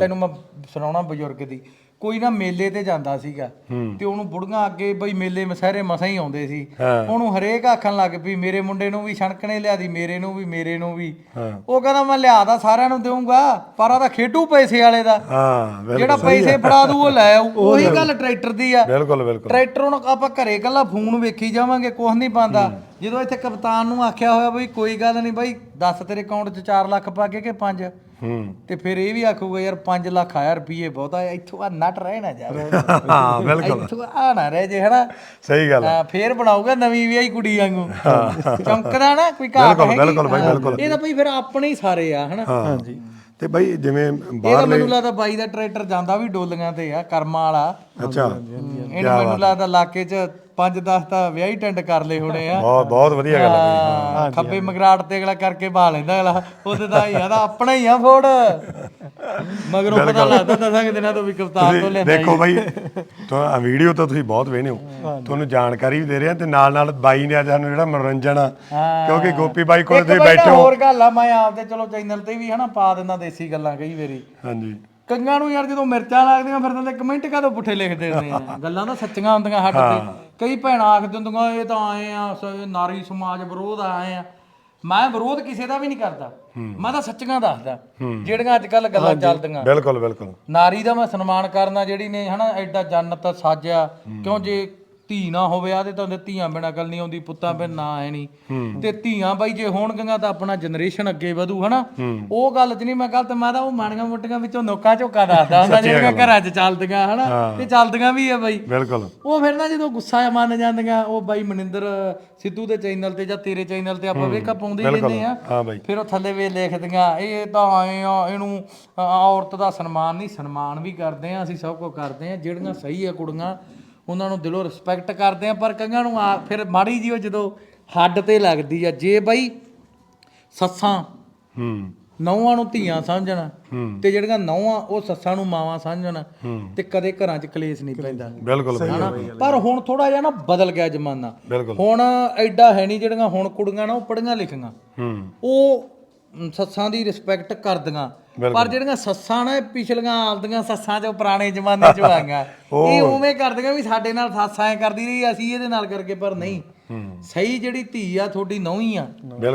Speaker 1: ਤੈਨੂੰ ਮੈਂ ਸੁਣਾਉਣਾ ਬਜ਼ੁਰਗ ਦੀ। ਕੋਈ ਨਾ ਮੇਲੇ ਤੇ ਜਾਂਦਾ ਸੀਗਾ ਤੇ ਉਹਨੂੰ ਬੁੜੀਆਂ ਅੱਗੇ ਬਈ ਮੇਲੇ ਮਸਹਿਰੇ ਮਸਾਂ ਹੀ ਆਉਂਦੇ ਸੀ। ਉਹਨੂੰ ਹਰੇਕ ਆਖਣ ਲੱਗ ਪਈ ਮੇਰੇ ਮੁੰਡੇ ਨੂੰ ਵੀ ਛਣਕਣੇ ਲਿਆਦੀ ਮੇਰੇ ਨੂੰ ਵੀ ਮੇਰੇ ਨੂੰ ਵੀ। ਉਹ ਕਹਿੰਦਾ ਮੈਂ ਲਿਆਦਾ ਸਾਰਿਆਂ ਨੂੰ ਦੇਵਾਂਗਾ ਪਰ ਆ ਤਾਂ ਖੇਡੂ ਪੈਸੇ ਵਾਲੇ ਦਾ। ਜਿਹੜਾ ਪੈਸੇ ਫੜਾ ਦੂ ਉਹ ਲੈ ਆਊ। ਉਹੀ ਗੱਲ ਟਰੈਕਟਰ ਦੀ ਆ।
Speaker 2: ਬਿਲਕੁਲ ਬਿਲਕੁਲ।
Speaker 1: ਟਰੈਕਟਰ ਨੂੰ ਆਪਾਂ ਘਰੇ ਕੱਲਾ ਫੋਨ ਵੇਖੀ ਜਾਵਾਂਗੇ ਕੁਝ ਨਹੀਂ ਪਾਉਂਦਾ ਜਦੋਂ ਇੱਥੇ ਕਪਤਾਨ ਨੂੰ ਆਖਿਆ ਹੋਇਆ ਬਈ ਕੋਈ ਗੱਲ ਨਹੀਂ ਬਾਈ ਦੱਸ ਤੇਰੇ ਅਕਾਊਂਟ 'ਚ 4 ਲੱਖ ਪਾ ਕੇ ਕਿ 5
Speaker 2: ਹੂੰ।
Speaker 1: ਤੇ ਫਿਰ ਇਹ ਵੀ ਆਖੂਗਾ ਯਾਰ 5 ਲੱਖ ਆਇਆ ਰੁਪਏ ਬਹੁਤਾ ਇੱਥੋਂ ਆ ਨਟ ਰਹਿ ਨਾ ਜਾਵੇ
Speaker 2: ਹਾਂ ਬਿਲਕੁਲ।
Speaker 1: ਇੱਥੋਂ ਆ ਨਾ ਰਹਿ ਜੇ ਹਨਾ।
Speaker 2: ਸਹੀ ਗੱਲ।
Speaker 1: ਹਾਂ, ਫੇਰ ਬਣਾਊਗਾ ਨਵੀਂ ਵਿਆਹੀ ਕੁੜੀ ਵਾਂਗੂ। ਚਮਕਦਾ ਨਾ ਕੋਈ ਘਾਟ
Speaker 2: ਬਿਲਕੁਲ। ਬਿਲਕੁਲ ਬਾਈ, ਬਿਲਕੁਲ।
Speaker 1: ਇਹ ਤਾਂ ਬਈ ਫਿਰ ਆਪਣੇ ਹੀ ਸਾਰੇ ਆ ਹਨਾ।
Speaker 2: ਹਾਂਜੀ। ਤੇ ਬਾਈ ਜਿਵੇਂ
Speaker 1: ਇਹ ਤਾਂ
Speaker 2: ਬਾਹਰਲੇ
Speaker 1: ਮੈਨੂੰ ਲੱਗਦਾ ਬਾਈ ਦਾ ਟਰੈਕਟਰ ਜਾਂਦਾ ਵੀ ਡੋਲੀਆਂ ਤੇ ਆ ਕਰਮਾਂ ਵਾਲਾ।
Speaker 2: ਅੱਛਾ।
Speaker 1: ਇਹਨੂੰ ਮੈਨੂੰ ਲੱਗਦਾ ਇਲਾਕੇ 'ਚ 5-10 ਤਾਂ ਵਿਆਹੀ ਟੈਂਡ ਕਰ ਲਏ ਹੋਣੇ ਆ।
Speaker 2: ਬਹੁਤ ਬਹੁਤ ਵਧੀਆ ਗੱਲ ਆ ਬਈ
Speaker 1: ਹਾਂ, ਖੱਬੇ ਮਗਰਾਟ ਤੇ ਅਗਲਾ ਕਰਕੇ ਬਾ ਲੈਂਦਾ ਅਗਲਾ ਉਹਦੇ ਹੀ ਆ ਤਾਂ ਆਪਣਾ ਹੀ ਆ ਫੋੜ ਮਗਰੋਂ ਪਤਾ ਲੱਗਦਾ ਦਸਾਂ ਕੁ ਦਿਨਾਂ ਤੋਂ ਵੀ ਕਪਤਾਨ ਤੋਂ
Speaker 2: ਤੁਸੀਂ
Speaker 1: ਲੈਂਦਾ
Speaker 2: ਦੇਖੋ ਬਾਈ ਤਾਂ ਵੀਡੀਓ ਤਾਂ ਤੁਸੀਂ ਬਹੁਤ ਵੇਖਦੇ ਹੋ। ਤੁਹਾਨੂੰ ਜਾਣਕਾਰੀ ਵੀ ਦੇ ਰਹੇ ਆ ਤੇ ਨਾਲ ਨਾਲ ਬਾਈ ਨੇ ਅੱਜ ਸਾਨੂੰ ਜਿਹੜਾ ਮਨੋਰੰਜਨ ਆ ਕਿਉਂਕਿ ਗੋਪੀ ਬਾਈ ਕੋਲ
Speaker 1: ਇੱਕ
Speaker 2: ਤੁਸੀਂ ਬੈਠੇ ਹੋ।
Speaker 1: ਹੋਰ ਗੱਲ ਆ ਮੈਂ ਆਪਦੇ ਚਲੋ ਚੈਨਲ ਤੇ ਵੀ ਹਨਾ ਪਾ ਦਿੰਦਾ ਦੇਸੀ ਗੱਲਾਂ ਕਈ ਵਾਰੀ।
Speaker 2: ਹਾਂਜੀ।
Speaker 1: ਕੰਗਾਂ ਨੂੰ ਯਾਰ ਜਦੋਂ ਮਿਰਚਾਂ ਲੱਗਦੀਆਂ ਫਿਰ ਤਾਂ ਕਮੈਂਟ ਕਾਹਦੋਂ ਪੁੱਠੇ ਲਿਖਦੇ ਹੁੰਦੇ ਆ? ਗੱਲਾਂ ਤਾਂ ਸੱਚੀਆਂ ਹੁੰਦੀਆਂ ਸਾਡੇ ਤੇ। ਕਈ ਭੈਣਾਂ ਆਖਦੇ ਹੁੰਦੀਆਂ ਇਹ ਤਾਂ ਆਏ ਆ ਸ- ਨਾਰੀ ਸਮਾਜ ਵਿਰੋਧ ਆਏ ਆ। ਮੈਂ ਵਿਰੋਧ ਕਿਸੇ ਦਾ ਵੀ ਨਹੀਂ ਕਰਦਾ। ਮੈਂ ਤਾਂ ਸੱਚੀਆਂ ਦੱਸਦਾ ਜਿਹੜੀਆਂ ਅੱਜ ਕੱਲ ਗੱਲਾਂ ਚੱਲਦੀਆਂ।
Speaker 2: ਬਿਲਕੁਲ ਬਿਲਕੁਲ।
Speaker 1: ਨਾਰੀ ਦਾ ਮੈਂ ਸਨਮਾਨ ਕਰਨਾ ਜਿਹੜੀ ਨੇ ਹਨਾ ਐਡਾ ਜੰਨਤ ਸਾਜਿਆ ਕਿਉਂ ਜੇ ਧੀ ਨਾ ਹੋਵੇ ਆ ਤੇ ਤਾਂ ਉਹਦੇ ਧੀਆਂ ਬਿਨਾ ਗੱਲ ਨਹੀਂ ਆਉਂਦੀ ਪੁੱਤਾਂ ਬਿਨ ਨਾ ਹੈ ਨਹੀਂ। ਤੇ ਧੀਆਂ ਬਾਈ ਜੇ ਹੋਣਗੀਆਂ ਤਾਂ ਆਪਣਾ ਜਨਰੇਸ਼ਨ ਅੱਗੇ ਵਧੂ ਹਨਾ? ਉਹ ਗੱਲ 'ਚ ਨਹੀਂ ਮੈਂ ਗਲਤ ਮੈਂ ਤਾਂ ਉਹ ਮਾਣੀਆਂ ਮੁੱਟੀਆਂ ਵਿੱਚੋਂ ਨੋਕਾ ਝੋਕਾ ਦੱਸਦਾ ਹੁੰਦਾ ਜਿਹੜੀਆਂ ਘਰਾਂ 'ਚ ਚੱਲਦੀਆਂ ਹਨਾ? ਤੇ ਚੱਲਦੀਆਂ ਵੀ ਆ ਬਾਈ।
Speaker 2: ਬਿਲਕੁਲ।
Speaker 1: ਉਹ ਫਿਰ ਨਾ ਜਦੋਂ ਗੁੱਸਾ ਮੰਨ ਜਾਂਦੀਆਂ ਉਹ ਬਾਈ ਮਨਿੰਦਰ ਸਿੱਧੂ ਦੇ ਚੈਨਲ ਤੇ ਜਾਂ ਤੇਰੇ ਚੈਨਲ ਤੇ ਆਪਾਂ ਵੇਖਾ ਪਾਉਂਦੇ ਰਹਿੰਦੇ ਆ ਫਿਰ ਉਹ ਥੱਲੇ ਵੇ ਲਿਖਦੀਆਂ ਇਹ ਤਾਂ ਐ ਆ ਇਹਨੂੰ ਔਰਤ ਦਾ ਸਨਮਾਨ ਨਹੀਂ ਸਨਮਾਨ ਵੀ ਕਰਦੇ ਆ ਅਸੀਂ ਸਭ ਕੁਝ ਕਰਦੇ ਆ ਜਿਹੜੀਆਂ ਸਹੀ ਆ ਕੁੜੀਆਂ ਉਹਨਾਂ ਨੂੰ ਦਿਲੋਂ ਰਿਸਪੈਕਟ ਕਰਦੇ ਆ ਪਰ ਕਈਆਂ ਨੂੰ ਆ ਫਿਰ ਮਾੜੀ ਜੀ ਉਹ ਜਦੋਂ ਹੱਡ ਤੇ ਲੱਗਦੀ ਆ ਜੇ ਬਾਈ ਸੱਸਾਂ
Speaker 2: ਹੂੰ।
Speaker 1: ਨੌਵਾਂ ਨੂੰ ਧੀਆਂ ਸਮਝਣ ਤੇ ਜਿਹੜੀਆਂ ਨੌਵਾਂ ਉਹ ਸੱਸਾਂ ਨੂੰ ਮਾਵਾਂ ਸਮਝਣ ਤੇ ਕਦੇ ਘਰਾਂ 'ਚ ਕਲੇਸ਼ ਨਹੀਂ ਪੈਂਦਾ।
Speaker 2: ਬਿਲਕੁਲ
Speaker 1: ਹਨਾ? ਪਰ ਹੁਣ ਥੋੜਾ ਜਿਹਾ ਨਾ ਬਦਲ ਗਿਆ ਜ਼ਮਾਨਾ।
Speaker 2: ਬਿਲਕੁਲ।
Speaker 1: ਹੁਣ ਐਡਾ ਹੈ ਨਹੀਂ ਜਿਹੜੀਆਂ ਹੁਣ ਕੁੜੀਆਂ ਨਾ ਉਹ ਪੜੀਆਂ ਲਿਖੀਆਂ।
Speaker 2: ਹੂੰ।
Speaker 1: ਉਹ ਸੱਸਾਂ ਦੀ ਰਿਸਪੈਕਟ ਕਰਦੀਆਂ। ਪਰ ਜਿਹੜੀਆਂ ਸੱਸਾਂ ਨੇ ਪਿਛਲੀਆਂ ਆਪਦੀਆਂ ਸੱਸਾਂ ਚ ਪੁਰਾਣੇ ਜ਼ਮਾਨੇ ਚ ਆਈਆਂ ਇਹ ਉਵੇਂ ਕਰਦੀਆਂ ਵੀ ਸਾਡੇ ਨਾਲ ਸੱਸ ਐ ਕਰਦੀ ਰਹੀ ਅਸੀਂ ਇਹਦੇ ਨਾਲ ਕਰਕੇ ਪਰ ਨਹੀਂ। ਸਹੀ ਜਿਹੜੀ ਧੀ ਆ ਤੁਹਾਡੀ ਨੌਂ ਆ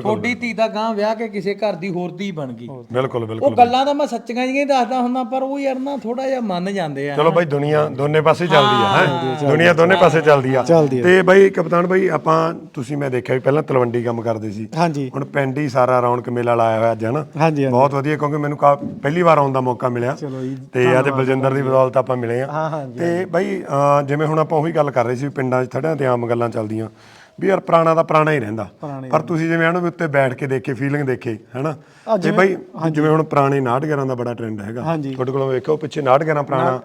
Speaker 1: ਤੁਹਾਡੀ ਧੀ ਦਾ ਗਾਂ ਵਿਆਹ ਕੇ ਕਿਸੇ ਘਰ ਦੀ ਹੋਰ ਧੀ ਬਣ ਗਈ।
Speaker 2: ਬਿਲਕੁਲ
Speaker 1: ਉਹ
Speaker 2: ਬਿਲਕੁਲ।
Speaker 1: ਗੱਲਾਂ ਤਾਂ ਮੈਂ ਸੱਚੀਆਂ ਜਿਹੀਆਂ ਦੱਸਦਾ ਹੁੰਦਾ ਪਰ ਉਹ ਯਾਰ ਨਾ ਥੋੜਾ ਜਿਹਾ ਮੰਨ ਜਾਂਦੇ ਆ
Speaker 2: ਚਲੋ ਬਾਈ ਦੁਨੀਆ ਦੋਨੇ ਪਾਸੇ ਚੱਲਦੀ ਆ ਹੈ ਦੁਨੀਆ ਦੋਨੇ ਪਾਸੇ ਚੱਲਦੀ ਆ। ਤੇ ਬਾਈ ਕਪਤਾਨ ਬਾਈ ਆਪਾਂ ਤੁਸੀਂ ਮੈਂ ਦੇਖਿਆ ਵੀ ਪਹਿਲਾਂ ਤਲਵੰਡੀ ਕੰਮ ਕਰਦੇ ਸੀ।
Speaker 3: ਹਾਂਜੀ।
Speaker 2: ਹੁਣ ਪਿੰਡ ਹੀ ਸਾਰਾ ਰੌਣਕ ਮੇਲਾ ਲਾਇਆ ਹੋਇਆ ਅੱਜ ਹਨਾ?
Speaker 3: ਹਾਂਜੀ
Speaker 2: ਬਹੁਤ ਵਧੀਆ ਕਿਉਂਕਿ ਮੈਨੂੰ ਕਾ- ਪਹਿਲੀ ਵਾਰ ਆਉਣ ਦਾ ਮੌਕਾ ਮਿਲਿਆ।
Speaker 3: ਚਲੋ ਜੀ,
Speaker 2: ਤੇ ਆ ਤੇ ਬਲਜਿੰਦਰ ਦੀ ਬਦੌਲਤ ਆਪਾਂ ਮਿਲੇ ਆ।
Speaker 3: ਹਾਂ, ਹਾਂਜੀ,
Speaker 2: ਤੇ ਬਾਈ ਜਿਵੇਂ ਹੁਣ ਆਪਾਂ ਉਹੀ ਗੱਲ ਕਰ ਰਹੇ ਸੀ ਪਿੰਡਾਂ 'ਚ ਥੜਿਆਂ ਤੇ ਆਮ ਗੱਲਾਂ ਚੱਲਦੀਆਂ। ਵੀ ਯਾਰ ਪੁਰਾਣਾ ਦਾ ਪੁਰਾਣਾ ਹੀ ਰਹਿੰਦਾ। ਪਰ ਤੁਸੀਂ ਜਿਵੇਂ ਇਹਨੂੰ ਵੀ ਉੱਤੇ ਬੈਠ ਕੇ ਦੇਖੇ ਫੀਲਿੰਗ ਦੇਖੇ ਹੈਨਾ? ਤੇ ਬਾਈ ਜਿਵੇਂ ਹੁਣ ਪੁਰਾਣੇ ਨਾਟਗਰਾਂ ਦਾ ਬੜਾ ਟ੍ਰੈਂਡ ਹੈਗਾ। ਤੁਹਾਡੇ ਕੋਲ ਵੇਖੋ ਪਿੱਛੇ ਨਾਟਗਰਾਂ ਪੁਰਾਣਾ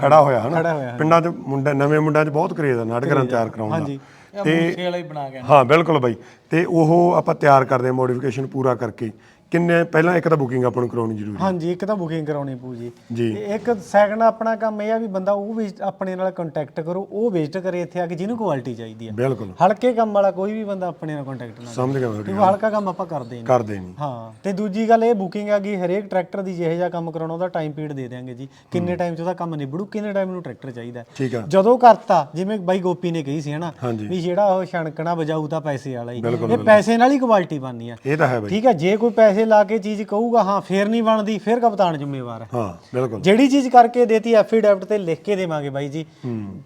Speaker 2: ਖੜਾ ਹੋਇਆ ਹਨਾ? ਪਿੰਡਾਂ 'ਚ ਮੁੰਡੇ ਨਵੇਂ ਮੁੰਡਿਆਂ 'ਚ ਬਹੁਤ ਕਰੇਜ਼ ਆ ਨਾਟਗਰਾਂ ਤਿਆਰ ਕਰਾਉਣ ਦਾ।
Speaker 1: ਮੂਸੇ ਵਾਲਾ ਹੀ ਬਣਾ ਗਿਆ
Speaker 2: ਹਾਂ ਬਿਲਕੁਲ ਬਾਈ। ਤੇ ਉਹ ਆਪਾਂ ਤਿਆਰ ਕਰਦੇ ਆ ਮੋਡੀਫਿਕੇਸ਼ਨ ਪੂਰਾ ਕਰਕੇ। ਕਿੰਨੇ ਪਹਿਲਾਂ ਇੱਕ ਤਾਂ ਬੁਕਿੰਗ ਆਪਾਂ ਨੂੰ ਕਰਾਉਣੀ ਜ਼ਰੂਰੀ ਹੈ।
Speaker 3: ਹਾਂਜੀ ਇੱਕ ਤਾਂ ਬੁਕਿੰਗ ਕਰਾਉਣੀ ਪਊ ਜੀ।
Speaker 2: ਜੀ।
Speaker 3: ਤੇ ਇੱਕ ਸੈਕੰਡ ਆਪਣਾ ਕੰਮ ਇਹ ਆ ਵੀ ਬੰਦਾ ਉਹ ਵੀ ਆਪਣੇ ਨਾਲ ਕੰਟੈਕਟ ਕਰੋ ਉਹ ਵਿਜ਼ਿਟ ਕਰੇ ਇੱਥੇ ਆ ਕੇ ਜਿਹਨੂੰ ਕੁਆਲਿਟੀ ਚਾਹੀਦੀ ਆ।
Speaker 2: ਬਿਲਕੁਲ।
Speaker 3: ਹਲਕੇ ਕੰਮ ਵਾਲਾ ਕੋਈ ਵੀ ਬੰਦਾ ਆਪਣੇ ਨਾਲ ਕੰਟੈਕਟ ਨਾ
Speaker 2: ਸਮਝ ਗਿਆ ਮੈਂ ਤੁਹਾਡੀ
Speaker 3: ਹਲਕਾ ਕੰਮ ਆਪਾਂ ਕਰਦੇ ਨਹੀਂ।
Speaker 2: ਕਰਦੇ ਨਹੀਂ।
Speaker 3: ਹਾਂ ਤੇ ਦੂਜੀ ਗੱਲ ਇਹ ਬੁਕਿੰਗ ਆ ਗਈ ਹਰੇਕ ਟਰੈਕਟਰ ਦੀ ਜਿਹੇ ਜਿਹਾ ਕੰਮ ਕਰਾਉਣਾ ਉਹਦਾ ਟਾਈਮ ਪੀਰੀਅਡ ਦੇ ਦਿਆਂਗੇ ਜੀ। ਕਿੰਨੇ ਟਾਈਮ 'ਚ ਉਹਦਾ ਕੰਮ ਨਿਬੜੂ ਕਿੰਨੇ ਟਾਈਮ ਨੂੰ ਟਰੈਕਟਰ ਚਾਹੀਦਾ।
Speaker 2: ਠੀਕ ਆ।
Speaker 3: ਜਦੋਂ ਕਰਤਾ ਜਿਵੇਂ ਬਾਈ ਗੋਪੀ ਨੇ ਕਹੀ ਸੀ ਹਨਾ
Speaker 2: ਹਾਂਜੀ।
Speaker 3: ਵੀ ਜਿਹੜਾ ਉਹ ਛਣਕਣਾ ਵਜਾਊ ਤਾਂ ਪੈਸੇ ਵਾਲਾ ਹੀ। ਇਹ ਪੈਸੇ ਨਾਲ ਹੀ ਕੁਆਲਿਟੀ ਬਣਨੀ ਆ।
Speaker 2: ਇਹ ਤਾਂ ਹੈ ਬਾਈ।
Speaker 3: ਠੀਕ ਹੈ ਜੇ ਕੋਈ ਪੈਸੇ ਲਾ ਕੇ ਚੀਜ਼ ਕਹੂਗਾ ਹਾਂ ਫੇਰ ਨਹੀਂ ਬਣਦੀ ਫੇਰ ਕਪਤਾਨ ਜ਼ਿੰਮੇਵਾਰ ਹੈ।
Speaker 2: ਹਾਂ ਬਿਲਕੁਲ।
Speaker 3: ਜਿਹੜੀ ਚੀਜ਼ ਕਰਕੇ ਦੇਤੀ ਐਫੀਡੈਵਿਟ ਤੇ ਲਿਖ ਕੇ ਦੇਵਾਂਗੇ ਬਾਈ ਜੀ।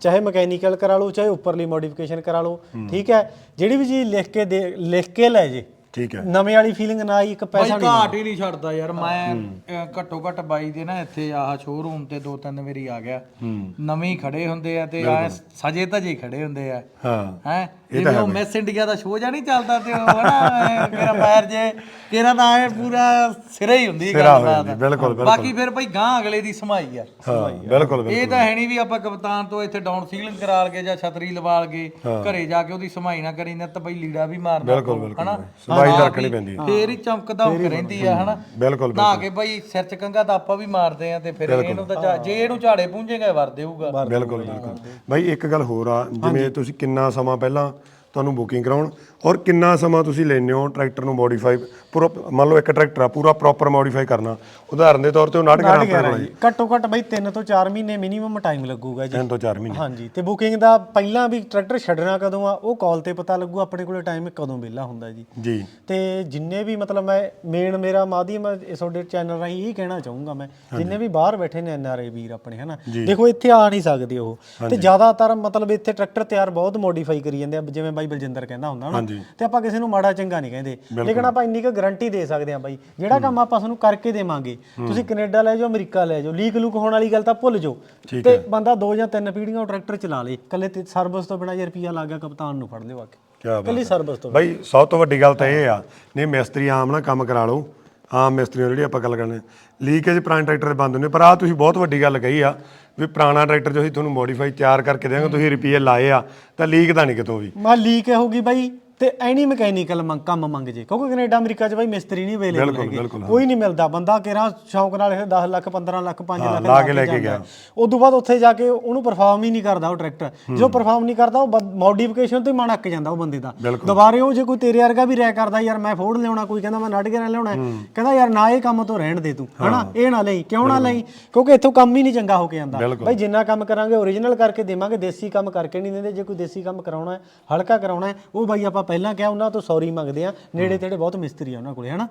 Speaker 3: ਚਾਹੇ ਮਕੈਨੀਕਲ ਕਰਾ ਲਓ ਚਾਹੇ ਉੱਪਰਲੀ ਮੋਡੀਫਿਕੇਸ਼ਨ ਕਰਾ ਲਓ ਠੀਕ ਹੈ? ਜਿਹੜੀ ਵੀ ਚੀਜ਼ ਲਿਖ ਕੇ ਦੇ ਲਿਖ ਕੇ ਲੈ ਜੇ
Speaker 2: ਠੀਕ ਹੈ।
Speaker 3: ਨਵੇਂ ਵਾਲੀ ਫੀਲਿੰਗ ਨਾ ਆਈ ਇੱਕ ਪੈਸਾ ਨਹੀਂ
Speaker 1: ਘਾਟ ਹੀ ਨਹੀਂ ਛੱਡਦਾ ਯਾਰ ਮੈਂ ਅਹ, ਘੱਟੋ ਘੱਟ ਬਾਈ ਦੇ ਨਾ ਇੱਥੇ ਆਹ ਸ਼ੋਰੂਮ ਤੇ ਦੋ ਤਿੰਨ ਵਾਰੀ ਆ ਗਿਆ। ਨਵੇਂ ਹੀ ਖੜੇ ਹੁੰਦੇ ਆ ਤੇ ਆ ਸਜੇ ਧਜੇ ਖੜੇ ਹੁੰਦੇ ਆ।
Speaker 2: ਹਾਂ
Speaker 1: ਹੈ? ਜਿਵੇਂ ਉਹ ਮਿਸ ਇੰਡੀਆ ਦਾ ਸ਼ੋਅ ਜਾਂ ਨਹੀਂ ਚੱਲਦਾ ਤੇ ਉਹ ਹਨਾ ਮੇਰਾ ਪੈਰ ਜੇ ਤੇਰਾ ਤਾਂ ਐ ਪੂਰਾ ਸਿਰੇ ਹੀ ਹੁੰਦੀ
Speaker 2: ਸਿਰਾ ਹੋ ਜਾਂਦੀ, ਬਿਲਕੁਲ, ਬਿਲਕੁਲ।
Speaker 1: ਬਾਕੀ ਫਿਰ ਭਾਈ ਗਾਂ ਅਗਲੇ ਦੀ ਸਮਾਈ ਆ।
Speaker 2: ਹਾਂ ਬਿਲਕੁਲ ਬਿਲਕੁਲ।
Speaker 1: ਇਹ ਤਾਂ ਹੈ ਨਹੀਂ ਵੀ ਆਪਾਂ ਕਪਤਾਨ ਤੋਂ ਇੱਥੇ ਡਾਊਨ ਸੀਲਿੰਗ ਕਰਾ ਲਗੇ ਜਾਂ ਛਤਰੀ ਲਵਾ ਲਗੇ ਘਰੇ ਜਾ ਕੇ ਉਹਦੀ ਸਮਾਈ ਨਾ ਕਰੀ ਨਾ ਤਾਂ ਬਈ ਲੀੜਾ ਵੀ ਮਾਰਦਾ
Speaker 2: ਬਿਲਕੁਲ,
Speaker 1: ਕੋਲ,
Speaker 2: ਬਿਲਕੁਲ
Speaker 1: ਹਨਾ?
Speaker 2: ਬਾਈ। ਸਫ਼ਾਈ ਤਾਂ
Speaker 1: ਹਾਂ,
Speaker 2: ਰੱਖਣੀ ਪੈਂਦੀ ਹੈ।
Speaker 1: ਫੇਰ ਹੀ ਚਮਕਦਾ ਹੋ ਕੇ ਰਹਿੰਦੀ ਆ ਹਨਾ?
Speaker 2: ਬਿਲਕੁਲ
Speaker 1: ਨਾ ਕੇ ਬਈ ਸਿਰ ਚ ਕੰਗਾ ਤਾਂ ਆਪਾਂ ਵੀ ਮਾਰਦੇ ਆ ਤੇ ਫਿਰ ਇਹਨੂੰ ਤਾਂ ਝਾ- ਜੇ ਇਹਨੂੰ ਝਾੜੇ ਪੂੰਝੇਗਾ ਵਰ ਦੇਊਗਾ
Speaker 2: ਬਿਲਕੁਲ ਬਿਲਕੁਲ। ਬਾਈ ਇੱਕ ਗੱਲ ਹੋਰ ਆ ਜਿਵੇਂ ਤੁਸੀਂ ਕਿੰਨਾ ਸਮਾਂ ਪਹਿਲਾਂ ਤੁਹਾਨੂੰ ਬੁਕਿੰਗ ਕਰਾਉਣ ਔਰ ਕਿੰਨਾ ਸਮਾਂ ਤੁਸੀਂ ਲੈਂਦੇ ਹੋ ਟਰੈਕਟਰ ਨੂੰ ਮੋਡੀਫਾਈ ਪੂਰਾ ਮੰਨ ਲਓ ਇੱਕ ਟਰੈਕਟਰ ਆ ਪੂਰਾ ਪ੍ਰੋਪਰ ਮੋਡੀਫਾਈ ਕਰਨਾ। ਉਦਾਹਰਨ ਦੇ ਤੌਰ ਤੇ ਉਹ ਨਾਟਕ ਆਪਣੇ ਕੋਲ ਆ ਜੀ।
Speaker 3: ਘੱਟੋ ਘੱਟ ਬਾਈ 3 ਤੋਂ 4 ਮਹੀਨੇ ਮਿਨੀਮਮ ਟਾਈਮ ਲੱਗੂਗਾ ਜੀ।
Speaker 2: ਤਿੰਨ ਤੋਂ 4 ਮਹੀਨੇ। ਹਾਂਜੀ
Speaker 3: ਤੇ ਬੁਕਿੰਗ ਦਾ ਪਹਿਲਾਂ ਵੀ ਟਰੈਕਟਰ ਛੱਡਣਾ ਕਦੋਂ ਆ ਉਹ ਕਾਲ ਤੇ ਪਤਾ ਲੱਗੂ ਆਪਣੇ ਕੋਲੇ ਟਾਈਮ ਕਦੋਂ ਵਿਹਲਾ ਹੁੰਦਾ ਜੀ।
Speaker 2: ਜੀ।
Speaker 3: ਤੇ ਜਿੰਨੇ ਵੀ ਮਤਲਬ ਮੈਂ ਮੇਨ ਮੇਰਾ ਮਾਧਿਅਮ ਇਸ ਤੁਹਾਡੇ ਚੈਨਲ ਰਾਹੀਂ ਇਹ ਕਹਿਣਾ ਚਾਹੂੰਗਾ ਮੈਂ ਜਿੰਨੇ ਵੀ ਬਾਹਰ ਬੈਠੇ ਨੇ ਐਨਆਰਆਈ ਵੀਰ ਆਪਣੇ ਹਨਾ? ਦੇਖੋ ਇੱਥੇ ਆ ਨਹੀਂ ਸਕਦੇ ਉਹ। ਤੇ ਜ਼ਿਆਦਾਤਰ ਮਤਲਬ ਇੱਥੇ ਟਰੈਕਟਰ ਤਿਆਰ ਬਹੁਤ ਮੋਡੀਫਾਈ ਕਰੀ ਜਾਂਦੇ ਆ ਜਿਵੇਂ ਬਾਈ ਬਲਜਿੰਦਰ ਕਹਿੰਦਾ ਹੁੰਦਾ ਹਨਾ?
Speaker 2: ਹਾਂਜੀ।
Speaker 3: ਤੇ ਆਪਾਂ ਕਿਸੇ ਨੂੰ ਮਾੜਾ ਚੰਗਾ ਨਹੀਂ ਕਹਿੰਦੇ। ਲੇਕਿਨ ਆਪਾਂ ਇੰਨੀ ਕੁ ਗਾਰੰਟੀ ਦੇ ਸਕਦੇ ਆ ਬਾਈ। ਜਿਹੜਾ ਕੰਮ ਆਪਾਂ ਤੁਹਾਨੂੰ ਕਰਕੇ ਦੇਵਾਂਗੇ ਤੁਸੀਂ ਕੈਨੇਡਾ ਲੈ ਜਾਓ ਅਮਰੀਕਾ ਲੈ ਜਾਓ ਲੀਕ ਲੂਕ ਹੋਣ ਵਾਲੀ ਗੱਲ ਤਾਂ ਭੁੱਲ ਜਾਓ। ਤੇ ਬੰਦਾ ਦੋ ਜਾਂ ਤਿੰਨ ਪੀੜ੍ਹੀਆਂ ਉਹ ਟਰੈਕਟਰ ਚਲਾ ਲੇ। ਕੱਲੇ ਤੇ ਸਰਵਿਸ ਤੋਂ ਬਿਨਾਂ ਜੇ ਰੁਪਿਆ ਲੱਗ ਗਿਆ ਕਪਤਾਨ ਨੂੰ ਫੜ ਲਿਓ ਆ ਕੇ। ਕੱਲੀ ਸਰਵਿਸ ਤੋਂ
Speaker 2: ਬਾਈ ਸਭ ਤੋਂ ਵੱਡੀ ਗੱਲ ਤਾਂ ਇਹ ਆ ਨਹੀਂ ਮਿਸਤਰੀ ਆਮ ਨਾ ਕੰਮ ਕਰਾ ਲਓ। ਆਮ ਮਿਸਤਰੀਆਂ ਜਿਹੜੀ ਆਪਾਂ ਗੱਲ ਕਰਨੇ। ਲੀਕੇਜ ਪੁਰਾਣੇ ਟਰੈਕਟਰ ਦੇ ਬੰਦ ਹੁੰਦੇ ਪਰ ਆ ਤੁਸੀਂ ਬਹੁਤ ਵੱਡੀ ਗੱਲ ਕਹੀ ਆ ਵੀ ਪੁਰਾਣਾ ਟਰੈਕਟਰ ਜੋ ਅਸੀਂ ਤੁਹਾਨੂੰ ਮੋਡੀਫਾਈ ਤਿਆਰ ਕਰਕੇ ਦੇਵਾਂਗੇ ਤੁਸੀਂ ਰੁਪਏ ਲਾਏ ਆ ਤਾਂ ਲੀਕ ਤਾਂ ਨਹੀਂ ਕਿਤੋਂ ਵੀ।
Speaker 3: ਮਾ ਲੀਕ ਹੋਊਗੀ ਬਾਈ। ਤੇ ਐਨੀ ਮਕੈਨੀਕਲ ਮੰਗ ਕੰਮ ਮੰਗ ਜੇ। ਕਿਉਂਕਿ ਕੈਨੇਡਾ ਅਮਰੀਕਾ 'ਚ ਬਾਈ ਮਿਸਤਰੀ ਨਹੀਂ ਅਵੇਲੇਬਲ
Speaker 2: ਬਿਲਕੁਲ,
Speaker 3: ਹੈਗੇ।
Speaker 2: ਬਿਲਕੁਲ,
Speaker 3: ਕੋਈ ਨਹੀਂ ਮਿਲਦਾ। ਬੰਦਾ ਕਿਹੜਾ ਸ਼ੌਂਕ ਨਾਲ ਇਹ 10 ਲੱਖ 15 ਲੱਖ 5 ਲੱਖ
Speaker 2: ਲਾ ਕੇ ਲੈ ਕੇ ਗਿਆ।
Speaker 3: ਉਸ ਤੋਂ ਬਾਅਦ ਉੱਥੇ ਜਾ ਕੇ ਉਹਨੂੰ ਪਰਫਾਰਮ ਹੀ ਨਹੀਂ ਕਰਦਾ ਉਹ ਟਰੈਕਟਰ ਜੋ ਪਰਫਾਰਮ ਨਹੀਂ ਕਰਦਾ ਉਹ ਮੋਡੀਫਿਕੇਸ਼ਨ ਤੇ ਮਨ ਅੱਕ ਜਾਂਦਾ ਉਹ ਬੰਦੇ ਦਾ। ਦੁਬਾਰੇ ਉਹ ਜੇ ਕੋਈ ਤੇਰੇ ਵਰਗਾ ਵੀ ਰਹਿ ਕਰਦਾ ਯਾਰ ਮੈਂ ਫੋੜ ਲਿਆਉਣਾ ਕੋਈ ਕਹਿੰਦਾ ਮੈਂ ਨੱਡ ਕੇ ਲਿਆਉਣਾ ਹੈ। ਕਹਿੰਦਾ ਯਾਰ ਨਾ ਇਹ ਕੰਮ ਤੋਂ ਰਹਿਣ ਦੇ ਤੂੰ ਹਨਾ? ਇਹ ਨਾ ਲਈ ਕਿਉਂ ਨਾ ਲਈ? ਕਿਉਂਕਿ ਇੱਥੋਂ ਕੰਮ ਹੀ ਨਹੀਂ ਚੰਗਾ ਹੋ ਕੇ ਆਂਦਾ ਬਾਈ ਜਿੰਨਾ ਕੰਮ ਕਰਾਂਗੇ ਓਰੀਜਨਲ ਕਰਕੇ ਦੇਵਾਂਗੇ ਦੇਸੀ ਕੰਮ ਕਰਕੇ ਨਹੀਂ ਦਿੰਦੇ। ਜੇ ਕੋਈ ਦੇਸੀ ਕੰਮ ਕਰਾਉਣਾ ਹੈ ਹਲਕਾ ਕਰਾਉਣਾ ਹੈ ਉਹ ਬਾਈ ਆਪਾਂ ਪਹਿਲਾਂ ਕਿਹਾ ਉਹਨਾਂ ਤੋਂ ਸੌਰੀ ਮੰਗਦੇ ਆ ਨੇੜੇ ਤੇੜੇ ਬਹੁਤ ਮਿਸਤਰੀ ਆ ਉਹਨਾਂ ਕੋਲੇ ਹਨਾ।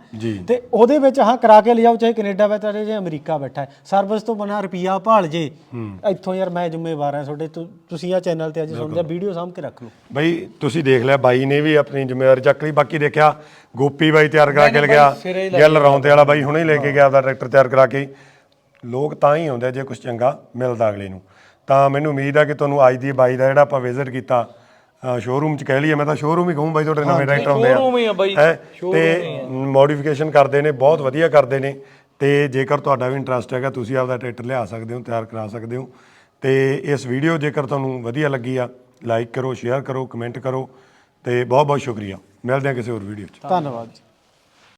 Speaker 3: ਤੇ ਉਹਦੇ ਵਿੱਚ ਹਾਂ ਕਰਾ ਕੇ ਲਿਜਾਓ ਚਾਹੇ ਕੈਨੇਡਾ ਬੈਠਾ ਰਹੇ ਜਾਂ ਅਮਰੀਕਾ ਬੈਠਾ ਹੈ। ਸਰਵਿਸ ਤੋਂ ਬਣਾ ਰੁਪਿਆ ਭਾਲ ਜੇ। ਇੱਥੋਂ ਯਾਰ ਮੈਂ ਜ਼ਿੰਮੇਵਾਰ ਹਾਂ ਤੁਹਾਡੇ ਤੁਸੀਂ ਆ ਚੈਨਲ ਤੇ ਅੱਜ ਸੁਣਦੇ ਆ ਵੀਡੀਓ ਸਾਂਭ ਕੇ ਰੱਖ ਲਓ।
Speaker 2: ਬਈ ਤੁਸੀਂ ਦੇਖ ਲਿਆ ਬਾਈ ਨੇ ਵੀ ਆਪਣੀ ਜ਼ਿੰਮੇਵਾਰੀ ਚੱਕ ਲਈ ਬਾਕੀ ਦੇਖਿਆ ਗੋਪੀ ਬਾਈ ਤਿਆਰ ਕਰਾ ਕੇ ਲਗਿਆ ਗਿੱਲ ਰੌਂਦੇ ਵਾਲਾ ਬਾਈ ਹੁਣੇ ਲੈ ਕੇ ਗਿਆ ਆਪਦਾ ਟਰੈਕਟਰ ਤਿਆਰ ਕਰਾ ਕੇ। ਲੋਕ ਤਾਂ ਹੀ ਆਉਂਦੇ ਆ ਜੇ ਕੁਝ ਚੰਗਾ ਮਿਲਦਾ ਅਗਲੇ ਨੂੰ। ਤਾਂ ਮੈਨੂੰ ਉਮੀਦ ਆ ਕਿ ਤੁਹਾਨੂੰ ਅੱਜ ਦੀ ਬਾਈ ਦਾ ਜਿਹੜਾ ਆਪਾਂ ਵਿਜ਼ਿਟ ਕੀਤਾ ਸ਼ੋਰੂਮ ਚ ਕਹਿ ਲਈਏ ਮੈਂ ਤਾਂ ਸ਼ੋਰੂਮ ਹੀ ਕਹੂੰ ਬਾਈ ਤੁਹਾਡੇ ਨਵੇਂ ਟਰੈਕਟਰ ਆਉਂਦੇ ਆ।
Speaker 1: showroom ਹੀ ਆ ਬਾਈ,
Speaker 2: ਹੈਂ? ਤੇ ਮੋਡੀਫਿਕੇਸ਼ਨ ਕਰਦੇ ਨੇ ਬਹੁਤ ਵਧੀਆ ਕਰਦੇ ਨੇ। ਤੇ ਜੇਕਰ ਤੁਹਾਡਾ ਵੀ ਇੰਟਰਸਟ ਹੈਗਾ ਤੁਸੀਂ ਆਪਦਾ ਟਰੈਕਟਰ ਲਿਆ ਸਕਦੇ ਹੋ ਤਿਆਰ ਕਰਾ ਸਕਦੇ ਹੋ। ਤੇ ਇਸ ਵੀਡੀਓ ਜੇਕਰ ਤੁਹਾਨੂੰ ਵਧੀਆ ਲੱਗੀ ਆ ਲਾਈਕ ਕਰੋ ਸ਼ੇਅਰ ਕਰੋ ਕਮੈਂਟ ਕਰੋ। ਤੇ ਬਹੁਤ ਬਹੁਤ ਸ਼ੁਕਰੀਆ। ਮਿਲਦੇ ਹਾਂ ਕਿਸੇ ਹੋਰ ਵੀਡੀਓ 'ਚ।
Speaker 3: ਧੰਨਵਾਦ ਜੀ।